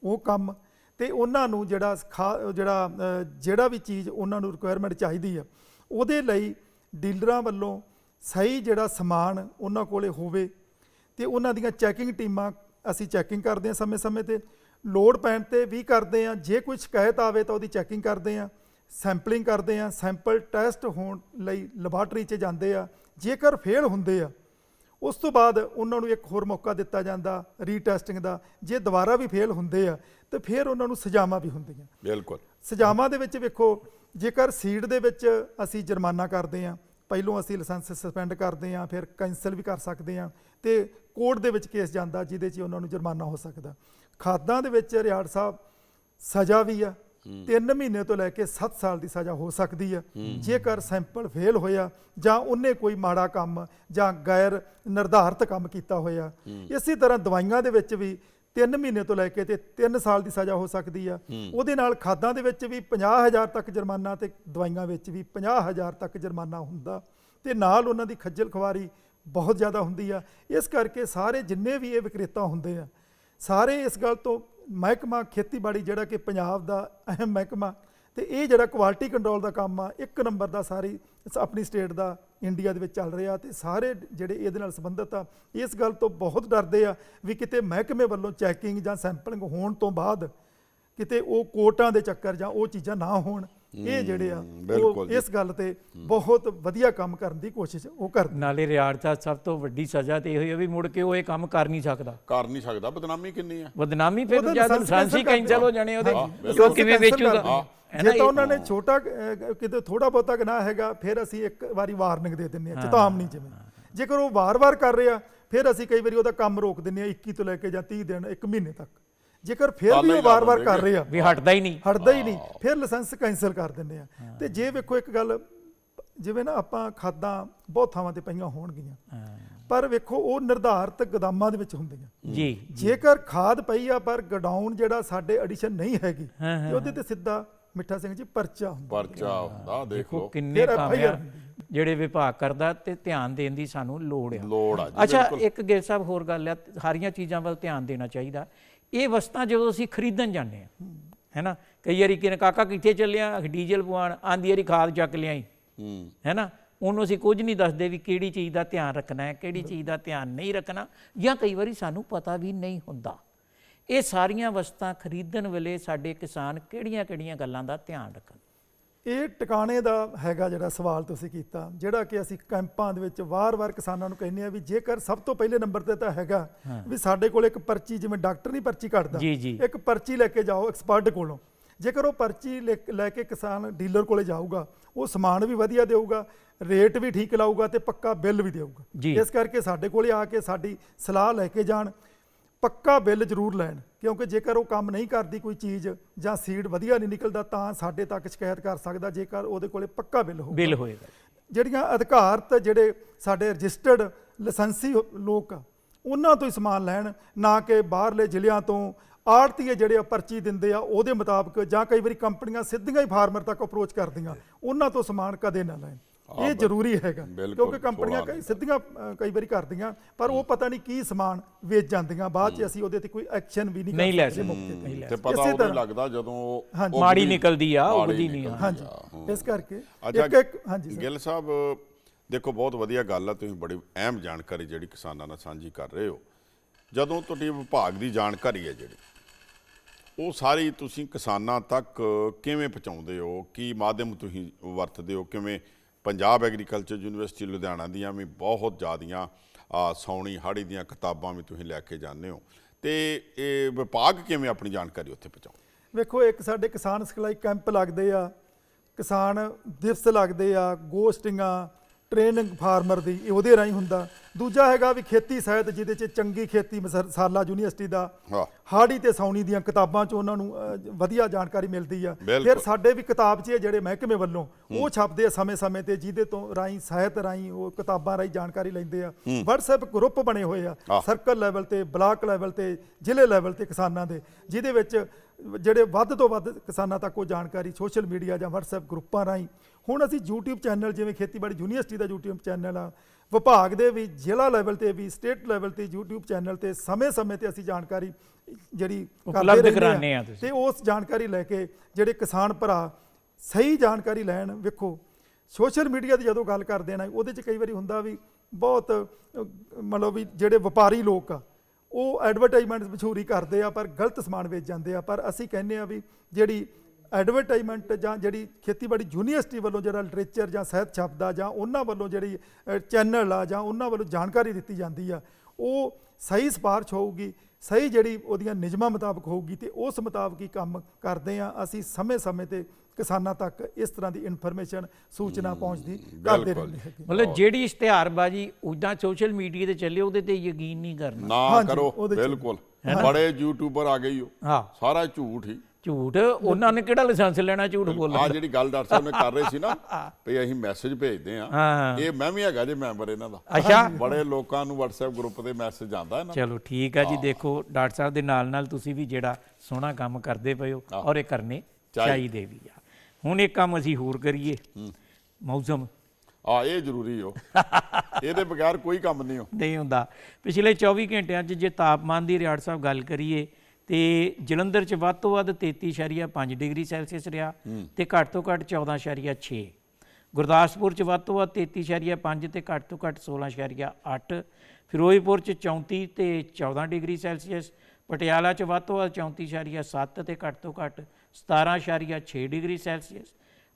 ਉਹ ਕੰਮ ਤੇ ਉਹਨਾਂ ਨੂੰ ਜਿਹੜਾ ਖਾ- ਜਿਹੜਾ ਜਿਹੜਾ ਵੀ ਚੀਜ਼ ਉਹਨਾਂ ਨੂੰ ਰਿਕੁਆਇਰਮੈਂਟ ਚਾਹੀਦੀ ਆ, ਉਹਦੇ ਲਈ ਡੀਲਰਾਂ ਵੱਲੋਂ ਸਹੀ ਜਿਹੜਾ ਸਮਾਨ ਉਹਨਾਂ ਕੋਲੇ ਹੋਵੇ ਤੇ ਉਹਨਾਂ ਦੀਆਂ ਚੈਕਿੰਗ ਟੀਮਾਂ ਅਸੀਂ ਚੈਕਿੰਗ ਕਰਦੇ ਹਾਂ ਸਮੇਂ-ਸਮੇਂ ਤੇ। ਲੋਡ ਪੈਣ ਤੇ ਵੀ ਕਰਦੇ ਹਾਂ। ਜੇ ਕੋਈ ਸ਼ਿਕਾਇਤ ਆਵੇ ਤਾਂ ਉਹਦੀ ਚੈਕਿੰਗ ਕਰਦੇ ਹਾਂ। ਸੈਂਪਲਿੰਗ ਕਰਦੇ ਹਾਂ। ਸੈਂਪਲ ਟੈਸਟ ਹੋਣ ਲਈ ਲੈਬਾਰਟਰੀ 'ਚ ਜਾਂਦੇ ਆ। ਜੇਕਰ ਫੇਲ ਹੁੰਦੇ ਆ ਉਸ ਤੋਂ ਬਾਅਦ ਉਹਨਾਂ ਨੂੰ ਇੱਕ ਹੋਰ ਮੌਕਾ ਦਿੱਤਾ ਜਾਂਦਾ ਰੀਟੈਸਟਿੰਗ ਦਾ। ਜੇ ਦੁਬਾਰਾ ਵੀ ਫੇਲ ਹੁੰਦੇ ਆ ਤੇ ਫਿਰ ਉਹਨਾਂ ਨੂੰ ਸਜ਼ਾਵਾਂ ਵੀ ਹੁੰਦੀਆਂ। ਬਿਲਕੁਲ। ਸਜ਼ਾਵਾਂ ਦੇ ਵਿੱਚ ਵੇਖੋ ਜੇਕਰ ਸੀਡ ਦੇ ਵਿੱਚ ਅਸੀਂ ਜੁਰਮਾਨਾ ਕਰਦੇ ਹਾਂ ਪਹਿਲੋਂ ਅਸੀਂ ਲਾਇਸੈਂਸ ਸਸਪੈਂਡ ਕਰਦੇ ਹਾਂ ਫਿਰ ਕੈਂਸਲ ਵੀ ਕਰ ਸਕਦੇ ਹਾਂ ਤੇ ਕੋਰਟ ਦੇ ਵਿੱਚ ਕੇਸ ਜਾਂਦਾ ਜਿਹਦੇ 'ਚ ਉਹਨਾਂ ਨੂੰ ਜੁਰਮਾਨਾ ਹੋ ਸਕਦਾ। ਖਾਦਾਂ ਦੇ ਵਿੱਚ ਰਿਆੜ ਸਾਹਿਬ ਸਜ਼ਾ ਵੀ ਆ 3 ਮਹੀਨੇ ਤੋਂ ਲੈ ਕੇ 7 ਸਾਲ ਦੀ ਸਜ਼ਾ ਹੋ ਸਕਦੀ ਆ। ਜੇਕਰ ਸੈਂਪਲ ਫੇਲ ਹੋਇਆ ਜਾਂ ਉਹਨੇ ਕੋਈ ਮਾੜਾ ਕੰਮ ਜਾਂ ਗੈਰ ਨਿਰਧਾਰਤ ਕੰਮ ਕੀਤਾ ਹੋਇਆ। ਇਸੇ ਤਰ੍ਹਾਂ ਦਵਾਈਆਂ ਦੇ ਵਿੱਚ ਵੀ 3 ਮਹੀਨੇ ਤੋਂ ਲੈ ਕੇ ਤੇ 3 ਸਾਲ ਦੀ ਸਜ਼ਾ ਹੋ ਸਕਦੀ ਆ। ਉਹਦੇ ਨਾਲ ਖਾਦਾਂ ਦੇ ਵਿੱਚ ਵੀ 50000 ਤੱਕ ਜੁਰਮਾਨਾ ਤੇ ਦਵਾਈਆਂ ਵਿੱਚ ਵੀ 50000 ਤੱਕ ਜੁਰਮਾਨਾ ਹੁੰਦਾ। ਤੇ ਨਾਲ ਉਹਨਾਂ ਦੀ ਖੱਜਲ ਖਵਾਰੀ ਬਹੁਤ ਜ਼ਿਆਦਾ ਹੁੰਦੀ ਆ। ਇਸ ਕਰਕੇ ਸਾਰੇ ਜਿੰਨੇ ਵੀ ਇਹ ਵਿਕਰੇਤਾ ਹੁੰਦੇ ਆ ਸਾਰੇ ਇਸ ਗੱਲ ਤੋਂ ਮਹਿਕਮਾ ਖੇਤੀਬਾੜੀ ਜਿਹੜਾ ਕਿ ਪੰਜਾਬ ਦਾ ਅਹਿਮ ਮਹਿਕਮਾ ਤੇ ਇਹ ਜਿਹੜਾ ਕੁਆਲਿਟੀ ਕੰਟਰੋਲ ਦਾ ਕੰਮ ਆ ਇੱਕ ਨੰਬਰ ਦਾ ਸਾਰੀ ਆਪਣੀ ਸਟੇਟ ਦਾ ਇੰਡੀਆ ਦੇ ਵਿੱਚ ਚੱਲ ਰਿਹਾ ਤੇ ਸਾਰੇ ਜਿਹੜੇ ਇਹਦੇ ਨਾਲ ਸੰਬੰਧਿਤ ਆ, ਇਸ ਗੱਲ ਤੋਂ ਬਹੁਤ ਡਰਦੇ ਆ ਵੀ ਕਿਤੇ ਮਹਿਕਮੇ ਵੱਲੋਂ ਚੈਕਿੰਗ ਜਾਂ ਸੈਂਪਲਿੰਗ ਹੋਣ ਤੋਂ ਬਾਅਦ ਕਿਤੇ ਉਹ ਕੋਟਾਂ ਦੇ ਚੱਕਰ ਜਾਂ ਉਹ ਚੀਜ਼ਾਂ ਨਾ ਹੋਣ। ਇਹ ਜਿਹੜੇ ਆ ਉਹ। ਇਸ ਗੱਲ ਤੇ ਬਹੁਤ ਵਧੀਆ ਕੰਮ ਕਰਨ ਦੀ ਕੋਸ਼ਿਸ਼ ਉਹ ਕਰਦੇ। ਨਾਲੇ ਰਿਆੜ ਦਾ ਸਭ ਤੋਂ ਵੱਡੀ ਸਜ਼ਾ ਤੇ ਇਹ ਹੋਈ ਆ ਵੀ ਮੁੜ ਕੇ ਉਹ ਇਹ ਕੰਮ ਕਰ ਨਹੀਂ ਸਕਦਾ। ਕਰ ਨਹੀਂ ਸਕਦਾ ਬਦਨਾਮੀ ਕਿੰਨੀ ਆ? ਬਦਨਾਮੀ ਫਿਰ ਜਦ ਲਾਇਸੈਂਸ ਕੈਂਸਲ ਹੋ ਜਾਣੇ ਉਹਦੇ ਉਹ ਕਿਵੇਂ ਵੇਚੂਗਾ? ਜੇ ਇਹ- ਤਾਂ ਉਹਨਾਂ ਨੇ ਛੋਟਾ ਕਿਤੇ ਥੋੜਾ ਬਹੁਤਾ ਗੁਨਾਹ ਹੈਗਾ ਫਿਰ ਅਸੀਂ ਇੱਕ ਵਾਰੀ ਵਾਰਨਿੰਗ ਦੇ ਦਿੰਨੇ ਆ ਚੇਤਾਵਨੀ ਜਿਵੇਂ। ਜੇਕਰ ਉਹ ਵਾਰ-ਵਾਰ ਕਰ ਰਿਹਾ ਫਿਰ ਅਸੀਂ ਕਈ ਵਾਰੀ ਉਹਦਾ ਕੰਮ ਰੋਕ ਦਿੰਨੇ ਆ 21 ਤੋਂ ਲੈ ਕੇ ਜਾਂ 30 ਦਿਨ ਇੱਕ ਮਹੀਨੇ ਤੱਕ। ਜੇਕਰ ਫਿਰ ਵੀ ਉਹ ਵਾਰ-ਵਾਰ ਕਰ ਰਿਹਾ ਵੀ ਹਟਦਾ ਹੀ ਨਹੀਂ। ਹਟਦਾ ਹੀ ਨਹੀਂ ਫਿਰ ਲਾਇਸੈਂਸ ਕੈਂਸਲ ਕਰ ਦਿੰਦੇ ਆ। ਤੇ ਜੇ ਵੇਖੋ ਇੱਕ ਗੱਲ ਜਿਵੇਂ ਨਾ ਆਪਾਂ ਖਾਦਾਂ ਬਹੁਤ ਥਾਵਾਂ ਤੇ ਪਈਆਂ ਹੋਣਗੀਆਂ। ਪਰ ਵੇਖੋ ਉਹ ਨਿਰਧਾਰਤ ਗੋਦਾਮਾਂ ਦੇ ਵਿੱਚ ਹੁੰਦੀਆਂ। ਜੀ। ਜੇਕਰ ਖਾਦ ਪਈ ਆ ਪਰ ਗਡਾਊਨ ਜਿਹੜਾ ਸਾਡੇ ਐਡੀਸ਼ਨ ਨਹੀਂ ਹੈਗੀ ਤੇ ਉਹਦੇ ਤੇ ਸਿੱਧਾ ਮਿੱਠਾ ਸਿੰਘ ਜੀ ਪਰਚਾ ਹੁੰਦਾ। ਪਰਚਾ ਹੁੰਦਾ ਦੇਖ ਲਓ ਕਿੰਨੇ ਕੰਮ ਆ। ਜਿਹੜੇ ਵਿਭਾਗ ਕਰਦਾ ਤੇ ਧਿਆਨ ਦੇਣ ਦੀ ਸਾਨੂੰ ਲੋੜ ਆ। ਲੋੜ ਆ ਜੀ ਅੱਛਾ ਇੱਕ ਗਿਲ ਸਾਹਿਬ ਹੋਰ ਗੱਲ ਆ ਸਾਰੀਆਂ ਚੀਜ਼ਾਂ ਵੱਲ ਧਿਆਨ ਦੇਣਾ ਚਾਹੀਦਾ। ਇਹ ਵਸਤਾਂ ਜਦੋਂ ਅਸੀਂ ਖਰੀਦਣ ਜਾਂਦੇ ਆ ਹੈਨਾ? ਕਈ ਵਾਰੀ ਕਿਨ ਕਾਕਾ ਕਿੱਥੇ ਚੱਲਿਆ ਡੀਜ਼ਲ ਪਵਾਉਣ ਆਂਦੀ ਵਾਰੀ ਖਾਦ ਚੱਕ ਲਿਆਈ ਹੂੰ। ਹੈਨਾ? ਉਹਨੂੰ ਅਸੀਂ ਕੁਝ ਨਹੀਂ ਦੱਸਦੇ ਵੀ ਕਿਹੜੀ ਚੀਜ਼ ਦਾ ਧਿਆਨ ਰੱਖਣਾ ਹੈ ਕਿਹੜੀ ਚੀਜ਼ ਦਾ ਧਿਆਨ ਨਹੀਂ ਰੱਖਣਾ ਜਾਂ ਕਈ ਵਾਰੀ ਸਾਨੂੰ ਪਤਾ ਵੀ ਨਹੀਂ ਹੁੰਦਾ। ਇਹ ਸਾਰੀਆਂ ਵਸਤਾਂ ਖਰੀਦਣ ਵੇਲੇ ਸਾਡੇ ਕਿਸਾਨ ਕਿਹੜੀਆਂ-ਕਿਹੜੀਆਂ ਗੱਲਾਂ ਦਾ ਧਿਆਨ ਰੱਖਣ। ਇਹ ਟਿਕਾਣੇ ਦਾ ਹੈਗਾ ਜਿਹੜਾ ਸਵਾਲ ਤੁਸੀਂ ਕੀਤਾ ਜਿਹੜਾ ਕਿ ਅਸੀਂ ਕੈਂਪਾਂ ਦੇ ਵਿੱਚ ਵਾਰ-ਵਾਰ ਕਿਸਾਨਾਂ ਨੂੰ ਕਹਿੰਦੇ ਆ ਵੀ ਜੇਕਰ ਸਭ ਤੋਂ ਪਹਿਲੇ ਨੰਬਰ ਤੇ ਤਾਂ ਹੈਗਾ ਵੀ ਸਾਡੇ ਕੋਲ ਇੱਕ ਪਰਚੀ ਜਿਵੇਂ ਡਾਕਟਰ ਨਹੀਂ ਪਰਚੀ ਕੱਢਦਾ। ਇੱਕ ਪਰਚੀ ਲੈ ਕੇ ਜਾਓ ਐਕਸਪਰਟ ਕੋਲੋਂ ਜੇਕਰ ਉਹ ਪਰਚੀ ਲੈ ਕੇ ਕਿਸਾਨ ਡੀਲਰ ਕੋਲੇ ਜਾਊਗਾ ਉਹ ਸਮਾਨ ਵੀ ਵਧੀਆ ਦੇਊਗਾ ਰੇਟ ਵੀ ਠੀਕ ਲਾਊਗਾ ਤੇ ਪੱਕਾ ਬਿੱਲ ਵੀ ਦੇਊਗਾ। ਇਸ ਕਰਕੇ ਸਾਡੇ ਕੋਲੇ ਆ ਕੇ ਸਾਡੀ ਸਲਾਹ ਲੈ ਕੇ ਜਾਣ ਪੱਕਾ ਬਿੱਲ ਜ਼ਰੂਰ ਲੈਣ ਕਿਉਂਕਿ ਜੇਕਰ ਉਹ ਕੰਮ ਨਹੀਂ ਕਰਦੀ ਕੋਈ ਚੀਜ਼ ਜਾਂ ਸੀਡ ਵਧੀਆ ਨਹੀਂ ਨਿਕਲਦਾ ਤਾਂ ਸਾਡੇ ਤੱਕ ਸ਼ਿਕਾਇਤ ਕਰ ਸਕਦਾ ਜੇਕਰ ਉਹਦੇ ਕੋਲੇ ਪੱਕਾ ਬਿੱਲ ਹੋਊਗਾ। ਬਿੱਲ ਹੋਏਗਾ। ਜਿਹੜੀਆਂ ਅਧਿਕਾਰਤ ਜਿਹੜੇ ਸਾਡੇ ਰਜਿਸਟਰਡ ਲਾਇਸੈਂਸੀ ਲੋਕ ਆ ਉਹਨਾਂ ਤੋਂ ਹੀ ਸਮਾਨ ਲੈਣ ਨਾ ਕਿ ਬਾਹਰਲੇ ਜ਼ਿਲ੍ਹਿਆਂ ਤੋਂ ਆੜਤੀਏ ਜਿਹੜੇ ਪਰਚੀ ਦਿੰਦੇ ਆ ਉਹਦੇ ਮੁਤਾਬਕ ਜਾਂ ਕਈ ਵਾਰੀ ਕੰਪਨੀਆਂ ਸਿੱਧੀਆਂ ਹੀ ਫਾਰਮਰ ਤੱਕ ਅਪਰੋਚ ਕਰਦੀਆਂ ਉਹਨਾਂ ਤੋਂ ਸਮਾਨ ਕਦੇ ਨਾ ਲੈਣ। ਇਹ ਜ਼ਰੂਰੀ ਹੈਗਾ ਬਿਲਕੁਲ, ਕਿਉਂਕਿ ਕੰਪਨੀਆਂ ਕਈ ਸਿੱਧੀਆਂ ਕਈ ਵਾਰੀ ਕਰਦੀਆਂ ਪਰ ਉਹ ਪਤਾ ਨਹੀਂ ਕੀ ਸਮਾਨ ਵੇਚ ਜਾਂਦੀਆਂ ਬਾਅਦ ਚ ਅਸੀਂ ਉਹਦੇ ਤੇ ਕੋਈ ਐਕਸ਼ਨ ਵੀ ਨਹੀਂ ਨਹੀਂ ਲੈ ਸਕਦੇ ਤੇ। ਨਹੀਂ ਲੈ ਤੇ ਪਤਾ ਇਸੇ ਉਦੋਂ ਹੀ ਤਰ੍ਹਾਂ- ਲੱਗਦਾ ਜਦੋਂ ਉਹ ਮਾੜੀ ਨਿਕਲਦੀ ਆ, ਉੱਗਦੀ ਨਹੀਂ ਆ। ਹਾਂਜੀ। ਇਸ ਕਰਕੇ ਇੱਕ ਇੱਕ ਹਾਂਜੀ ਗਿੱਲ ਸਾਹਿਬ ਦੇਖੋ ਬਹੁਤ ਵਧੀਆ ਗੱਲ ਆ ਤੁਸੀਂ ਬੜੀ ਅਹਿਮ ਜਾਣਕਾਰੀ ਜਿਹੜੀ ਕਿਸਾਨਾਂ ਨਾਲ ਸਾਂਝੀ ਕਰ ਰਹੇ ਹੋ। ਜਦੋਂ ਤੁਹਾਡੀ ਵਿਭਾਗ ਦੀ ਜਾਣਕਾਰੀ ਹੈ ਜਿਹੜੀ ਉਹ ਸਾਰੀ ਤੁਸੀਂ ਕਿਸਾਨਾਂ ਤੱਕ ਕਿਵੇਂ ਪਹੁੰਚਾਉਂਦੇ ਹੋ? ਕੀ ਮਾਧਿਅਮ ਤੁਸੀਂ ਵਰਤਦੇ ਹੋ? ਕਿਵੇਂ ਪੰਜਾਬ ਐਗਰੀਕਲਚਰ ਯੂਨੀਵਰਸਿਟੀ ਲੁਧਿਆਣਾ ਦੀਆਂ ਵੀ ਬਹੁਤ ਜ਼ਿਆਦੀਆਂ ਆ, ਸੌਣੀ ਹਾੜੀ ਦੀਆਂ ਕਿਤਾਬਾਂ ਵੀ ਤੁਸੀਂ ਲੈ ਕੇ ਜਾਂਦੇ ਹੋ। ਤੇ ਇਹ ਵਿਭਾਗ ਕਿਵੇਂ ਆਪਣੀ ਜਾਣਕਾਰੀ ਉੱਥੇ ਪਹੁੰਚਾਉਂਦਾ? ਵੇਖੋ ਇੱਕ ਸਾਡੇ ਕਿਸਾਨ ਸਿਖਲਾਈ ਕੈਂਪ ਲੱਗਦੇ ਆ ਕਿਸਾਨ ਦਿਵਸ ਲੱਗਦੇ ਆ ਗੋਸਟਿੰਗਾਂ ਟ੍ਰੇਨਿੰਗ ਫਾਰਮਰ ਦੀ ਇਹ ਉਹਦੇ ਰਾਹੀਂ ਹੁੰਦਾ। ਦੂਜਾ ਹੈਗਾ ਵੀ ਖੇਤੀ ਸਾਹਿਤ ਜਿਹਦੇ ਚ ਚੰਗੀ ਖੇਤੀ ਮਸਾਲਾ ਯੂਨੀਵਰਸਿਟੀ ਦਾ ਹਾੜੀ ਤੇ ਸੌਣੀ ਦੀਆਂ ਕਿਤਾਬਾਂ ਚ ਉਹਨਾਂ ਨੂੰ ਵਧੀਆ ਜਾਣਕਾਰੀ ਮਿਲਦੀ ਆ। ਫਿਰ ਸਾਡੇ ਵੀ ਕਿਤਾਬ 'ਚ ਜਿਹੜੇ ਮਹਿਕਮੇ ਵੱਲੋਂ ਉਹ ਛਪਦੇ ਆ ਸਮੇਂ-ਸਮੇਂ ਤੇ ਜਿਹਦੇ ਤੋਂ ਰਾਹੀਂ ਸਾਹਿਤ ਰਾਹੀਂ ਉਹ ਕਿਤਾਬਾਂ ਰਾਹੀਂ ਜਾਣਕਾਰੀ ਲੈਂਦੇ ਆ। WhatsApp ਗਰੁੱਪ ਬਣੇ ਹੋਏ ਆ। ਸਰਕਲ ਲੈਵਲ ਤੇ ਬਲਾਕ ਲੈਵਲ ਤੇ ਜ਼ਿਲ੍ਹੇ ਲੈਵਲ ਤੇ ਕਿਸਾਨਾਂ ਦੇ ਜਿਹਦੇ ਵਿੱਚ ਜਿਹੜੇ ਵੱਧ ਤੋਂ ਵੱਧ ਕਿਸਾਨਾਂ ਤੱਕ ਉਹ ਜਾਣਕਾਰੀ ਸੋਸ਼ਲ ਮੀਡੀਆ ਜਾਂ WhatsApp ਗਰੁੱਪਾਂ ਰਾਹੀਂ ਹੁਣ ਅਸੀਂ YouTube ਚੈਨਲ ਜਿਵੇਂ ਖੇਤੀਬਾੜੀ ਯੂਨੀਵਰਸਿਟੀ ਦਾ YouTube ਚੈਨਲ ਆ ਵਿਭਾਗ ਦੇ ਵੀ ਜ਼ਿਲ੍ਹਾ ਲੈਵਲ ਤੇ ਵੀ ਸਟੇਟ ਲੈਵਲ ਤੇ YouTube ਚੈਨਲ ਤੇ ਸਮੇਂ-ਸਮੇਂ ਤੇ ਅਸੀਂ ਜਾਣਕਾਰੀ ਜਿਹੜੀ ਉਪਲਬਧ ਕਰਾਉਂਦੇ ਆ ਤੁਸੀਂ। ਤੇ ਉਸ ਜਾਣਕਾਰੀ ਲੈ ਕੇ ਜਿਹੜੇ ਕਿਸਾਨ ਭਰਾ ਸਹੀ ਜਾਣਕਾਰੀ ਲੈਣ ਵੇਖੋ ਸੋਸ਼ਲ ਮੀਡੀਆ ਦੀ ਜਦੋਂ ਗੱਲ ਕਰਦੇ ਨਾ ਉਹਦੇ ਚ ਕਈ ਵਾਰੀ ਹੁੰਦਾ ਵੀ ਬਹੁਤ ਮਤਲਬ ਵੀ ਜਿਹੜੇ ਵਪਾਰੀ ਲੋਕ ਆ ਉਹ ਐਡਵਰਟਾਈਜ਼ਮੈਂਟ ਮਸ਼ਹੂਰੀ ਕਰਦੇ ਆ ਪਰ ਗਲਤ ਸਮਾਨ ਵੇਚ ਜਾਂਦੇ ਆ ਪਰ ਅਸੀਂ ਕਹਿੰਦੇ ਆ ਵੀ ਜਿਹੜੀ ਐਡਵਰਟਾਈਜ਼ਮੈਂਟ ਜਾਂ ਜਿਹੜੀ ਖੇਤੀਬਾੜੀ ਯੂਨੀਵਰਸਿਟੀ ਵੱਲੋਂ ਜਿਹੜਾ ਲਿਟਰੇਚਰ ਜਾਂ ਸਾਹਿਤ ਛਪਦਾ ਜਾਂ ਉਹਨਾਂ ਵੱਲੋਂ ਜਿਹੜੀ ਚੈਨਲ ਆ ਜਾਂ ਉਹਨਾਂ ਵੱਲੋਂ ਜਾਣਕਾਰੀ ਦਿੱਤੀ ਜਾਂਦੀ ਆ ਉਹ ਸਹੀ ਸਿਫਾਰਿਸ਼ ਹੋਊਗੀ ਸਹੀ ਜਿਹੜੀ ਉਹਦੀਆਂ ਨਿਯਮਾਂ ਮੁਤਾਬਕ ਹੋਊਗੀ ਤੇ ਉਸ ਮੁਤਾਬਕ ਹੀ ਕੰਮ ਕਰਦੇ ਆ। ਅਸੀਂ ਸਮੇਂ-ਸਮੇਂ ਤੇ ਕਿਸਾਨਾਂ ਤੱਕ ਇਸ ਤਰ੍ਹਾਂ ਦੀ ਇਨਫੋਰਮੇਸ਼ਨ ਸੂਚਨਾ ਪਹੁੰਚਦੀ ਕਰਦੇ। ਰਹਿੰਦੇ ਹੈਗੇ। ਮਤਲਬ ਜਿਹੜੀ ਇਸ਼ਤਿਹਾਰਬਾਜ਼ੀ ਉਦਾਂ ਸੋਸ਼ਲ ਮੀਡੀਆ ਤੇ ਚੱਲੇ ਉਹਦੇ ਤੇ ਯਕੀਨ ਨਹੀਂ ਕਰਨਾ। ਨਾ ਕਰੋ ਬਿਲਕੁਲ। ਬੜੇ ਯੂਟਿਊਬਰ ਆ ਗਈ ਹੋ ਹਾਂ। ਸਾਰਾ ਝੂਠ ਹੀ। ਝੂਠ ਉਹਨਾਂ ਨੇ ਕਿਹੜਾ ਲਾਇਸੈਂਸ ਲੈਣਾ ਝੂਠ ਆ ਬੋਲਣ ਜਿਹੜੀ ਗੱਲ ਡਾਕਟਰ ਸਾਹਿਬ ਨੇ ਕਰ ਰਹੇ ਸੀ ਨਾ [laughs] ਵੀ ਅਸੀਂ ਮੈਸੇਜ ਭੇਜਦੇ ਆ ਹਾਂ। ਇਹ ਮੈਂ ਵੀ ਹੈਗਾ ਜੇ ਮੈਂਬਰ ਇਹਨਾਂ ਦਾ। ਅੱਛਾ। ਬੜੇ ਲੋਕਾਂ ਨੂੰ WhatsApp ਗਰੁੱਪ ਤੇ ਮੈਸੇਜ ਆਉਂਦਾ ਹੈ ਨਾ ਚਲੋ ਠੀਕ ਹੈ ਜੀ ਦੇਖੋ ਡਾਕਟਰ ਸਾਹਿਬ ਦੇ ਨਾਲ ਨਾਲ ਤੁਸੀਂ ਵੀ ਜਿਹੜਾ ਸੋਹਣਾ ਕੰਮ ਕਰਦੇ ਪਏ ਹੋ ਔਰ ਇਹ ਕਰਨੇ ਚਾਹੀ- ਚਾਹੀਦੇ ਵੀ ਆ। ਹੁਣ ਇੱਕ ਕੰਮ ਅਸੀਂ ਹੋਰ ਕਰੀਏ। ਮੌਸਮ। ਆ ਇਹ ਜ਼ਰੂਰੀ ਹੋ [laughs] ਇਹਦੇ ਬਗੈਰ ਕੋਈ ਕੰਮ ਨਹੀਂ ਹੋ ਨਹੀਂ ਹੁੰਦਾ। ਪਿਛਲੇ 24 ਘੰਟਿਆਂ 'ਚ ਜੇ ਤਾਪਮਾਨ ਦੀ ਰਿਆੜ ਸਾਹਿਬ ਗੱਲ ਕਰੀਏ ਤੇ ਜਲੰਧਰ 'ਚ ਵੱਧ ਤੋਂ ਵੱਧ 33.5 ਡਿਗਰੀ ਸੈਲਸੀਅਸ ਰਿਹਾ ਤੇ ਘੱਟ ਤੋਂ ਘੱਟ 14.6 ਗੁਰਦਾਸਪੁਰ 'ਚ ਵੱਧ ਤੋਂ ਵੱਧ 33.5 ਤੇ ਘੱਟ ਤੋਂ ਘੱਟ 16.8 ਫਿਰੋਜ਼ਪੁਰ 'ਚ 34 ਤੇ 14 ਡਿਗਰੀ ਸੈਲਸੀਅਸ। ਪਟਿਆਲਾ 'ਚ ਵੱਧ ਤੋਂ ਵੱਧ 34.7 ਤੇ ਘੱਟ ਤੋਂ ਘੱਟ 17.6 ਡਿਗਰੀ ਸੈਲਸੀਅਸ।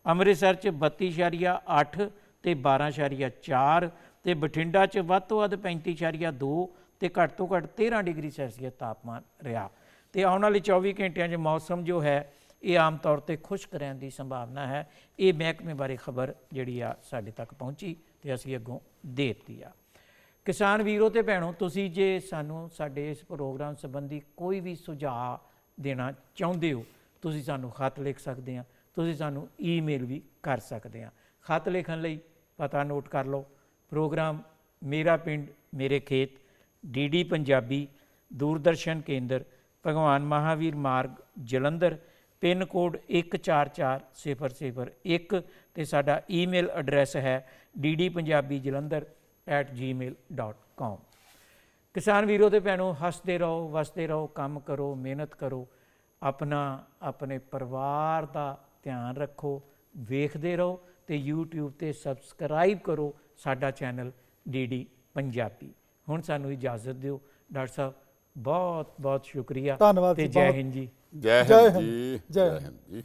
ਅੰਮ੍ਰਿਤਸਰ 'ਚ 32.8 ਤੇ 12.4 ਤੇ ਬਠਿੰਡਾ 'ਚ ਵੱਧ ਤੋਂ ਵੱਧ 35.2 ਤੇ ਘੱਟ ਤੋਂ ਘੱਟ 13 ਡਿਗਰੀ ਸੈਲਸੀਅਸ ਤਾਪਮਾਨ ਰਿਹਾ। ਤੇ ਆਉਣ ਵਾਲੇ 24 ਘੰਟਿਆਂ 'ਚ ਮੌਸਮ ਜੋ ਹੈ, ਇਹ ਆਮ ਤੌਰ ਤੇ ਖੁਸ਼ਕ ਰਹਿਣ ਦੀ ਸੰਭਾਵਨਾ ਹੈ। ਇਹ ਮਹਿਕਮੇ ਬਾਰੇ ਖਬਰ ਜਿਹੜੀ ਆ ਸਾਡੇ ਤੱਕ ਪਹੁੰਚੀ ਤੇ ਅਸੀਂ ਅੱਗੋਂ ਦੇ ਦਿੱਤੀ ਆ। ਕਿਸਾਨ ਵੀਰੋ ਤੇ ਭੈਣੋ, ਤੁਸੀਂ ਜੇ ਸਾਨੂੰ ਸਾਡੇ ਇਸ ਪ੍ਰੋਗਰਾਮ ਸੰਬੰਧੀ ਕੋਈ ਵੀ ਸੁਝਾਅ ਦੇਣਾ ਚਾਹੁੰਦੇ ਹੋ, ਤੁਸੀਂ ਸਾਨੂੰ ਖਤ ਲਿਖ ਸਕਦੇ ਆ, ਤੁਸੀਂ ਸਾਨੂੰ ਈਮੇਲ ਵੀ ਕਰ ਸਕਦੇ ਆ। ਖਤ ਲਿਖਣ ਲਈ ਪਤਾ ਨੋਟ ਕਰ ਲਓ, ਪ੍ਰੋਗਰਾਮ ਮੇਰਾ ਪਿੰਡ, ਮੇਰੇ ਖੇਤ ਡੀਡੀ ਪੰਜਾਬੀ, ਦੂਰਦਰਸ਼ਨ ਕੇਂਦਰ ਭਗਵਾਨ ਮਹਾਵੀਰ ਮਾਰਗ ਜਲੰਧਰ, ਪਿੰਨ ਕੋਡ 144001 ਤੇ ਸਾਡਾ ਈਮੇਲ ਐਡਰੈਸ ਹੈ ddpunjabijalandhar@gmail.com ਕਿਸਾਨ ਵੀਰੋ ਤੇ ਭੈਣੋ, ਹੱਸਦੇ ਰਹੋ, ਵਸਦੇ ਰਹੋ, ਕੰਮ ਕਰੋ, ਮਿਹਨਤ ਕਰੋ, ਆਪਣਾ, ਆਪਣੇ ਪਰਿਵਾਰ ਦਾ ਧਿਆਨ ਰੱਖੋ, ਵੇਖਦੇ ਰਹੋ ਤੇ YouTube ਤੇ ਸਬਸਕ੍ਰਾਈਬ ਕਰੋ ਸਾਡਾ ਚੈਨਲ ਡੀਡੀ ਪੰਜਾਬੀ। ਹੁਣ ਸਾਨੂੰ ਇਜਾਜ਼ਤ ਦਿਓ। ਡਾਕਟਰ ਸਾਹਿਬ ਬਹੁਤ ਬਹੁਤ ਸ਼ੁਕਰੀਆ ਧੰਨਵਾਦ ਤੇ ਜੀ, ਜੈ ਬਹੁਤ। ਹਿੰਦ ਜੀ ਜੈ ਜੈ ਹਿੰਦ ਜੈ ਜੈ ਹਿੰਦ ਜੀ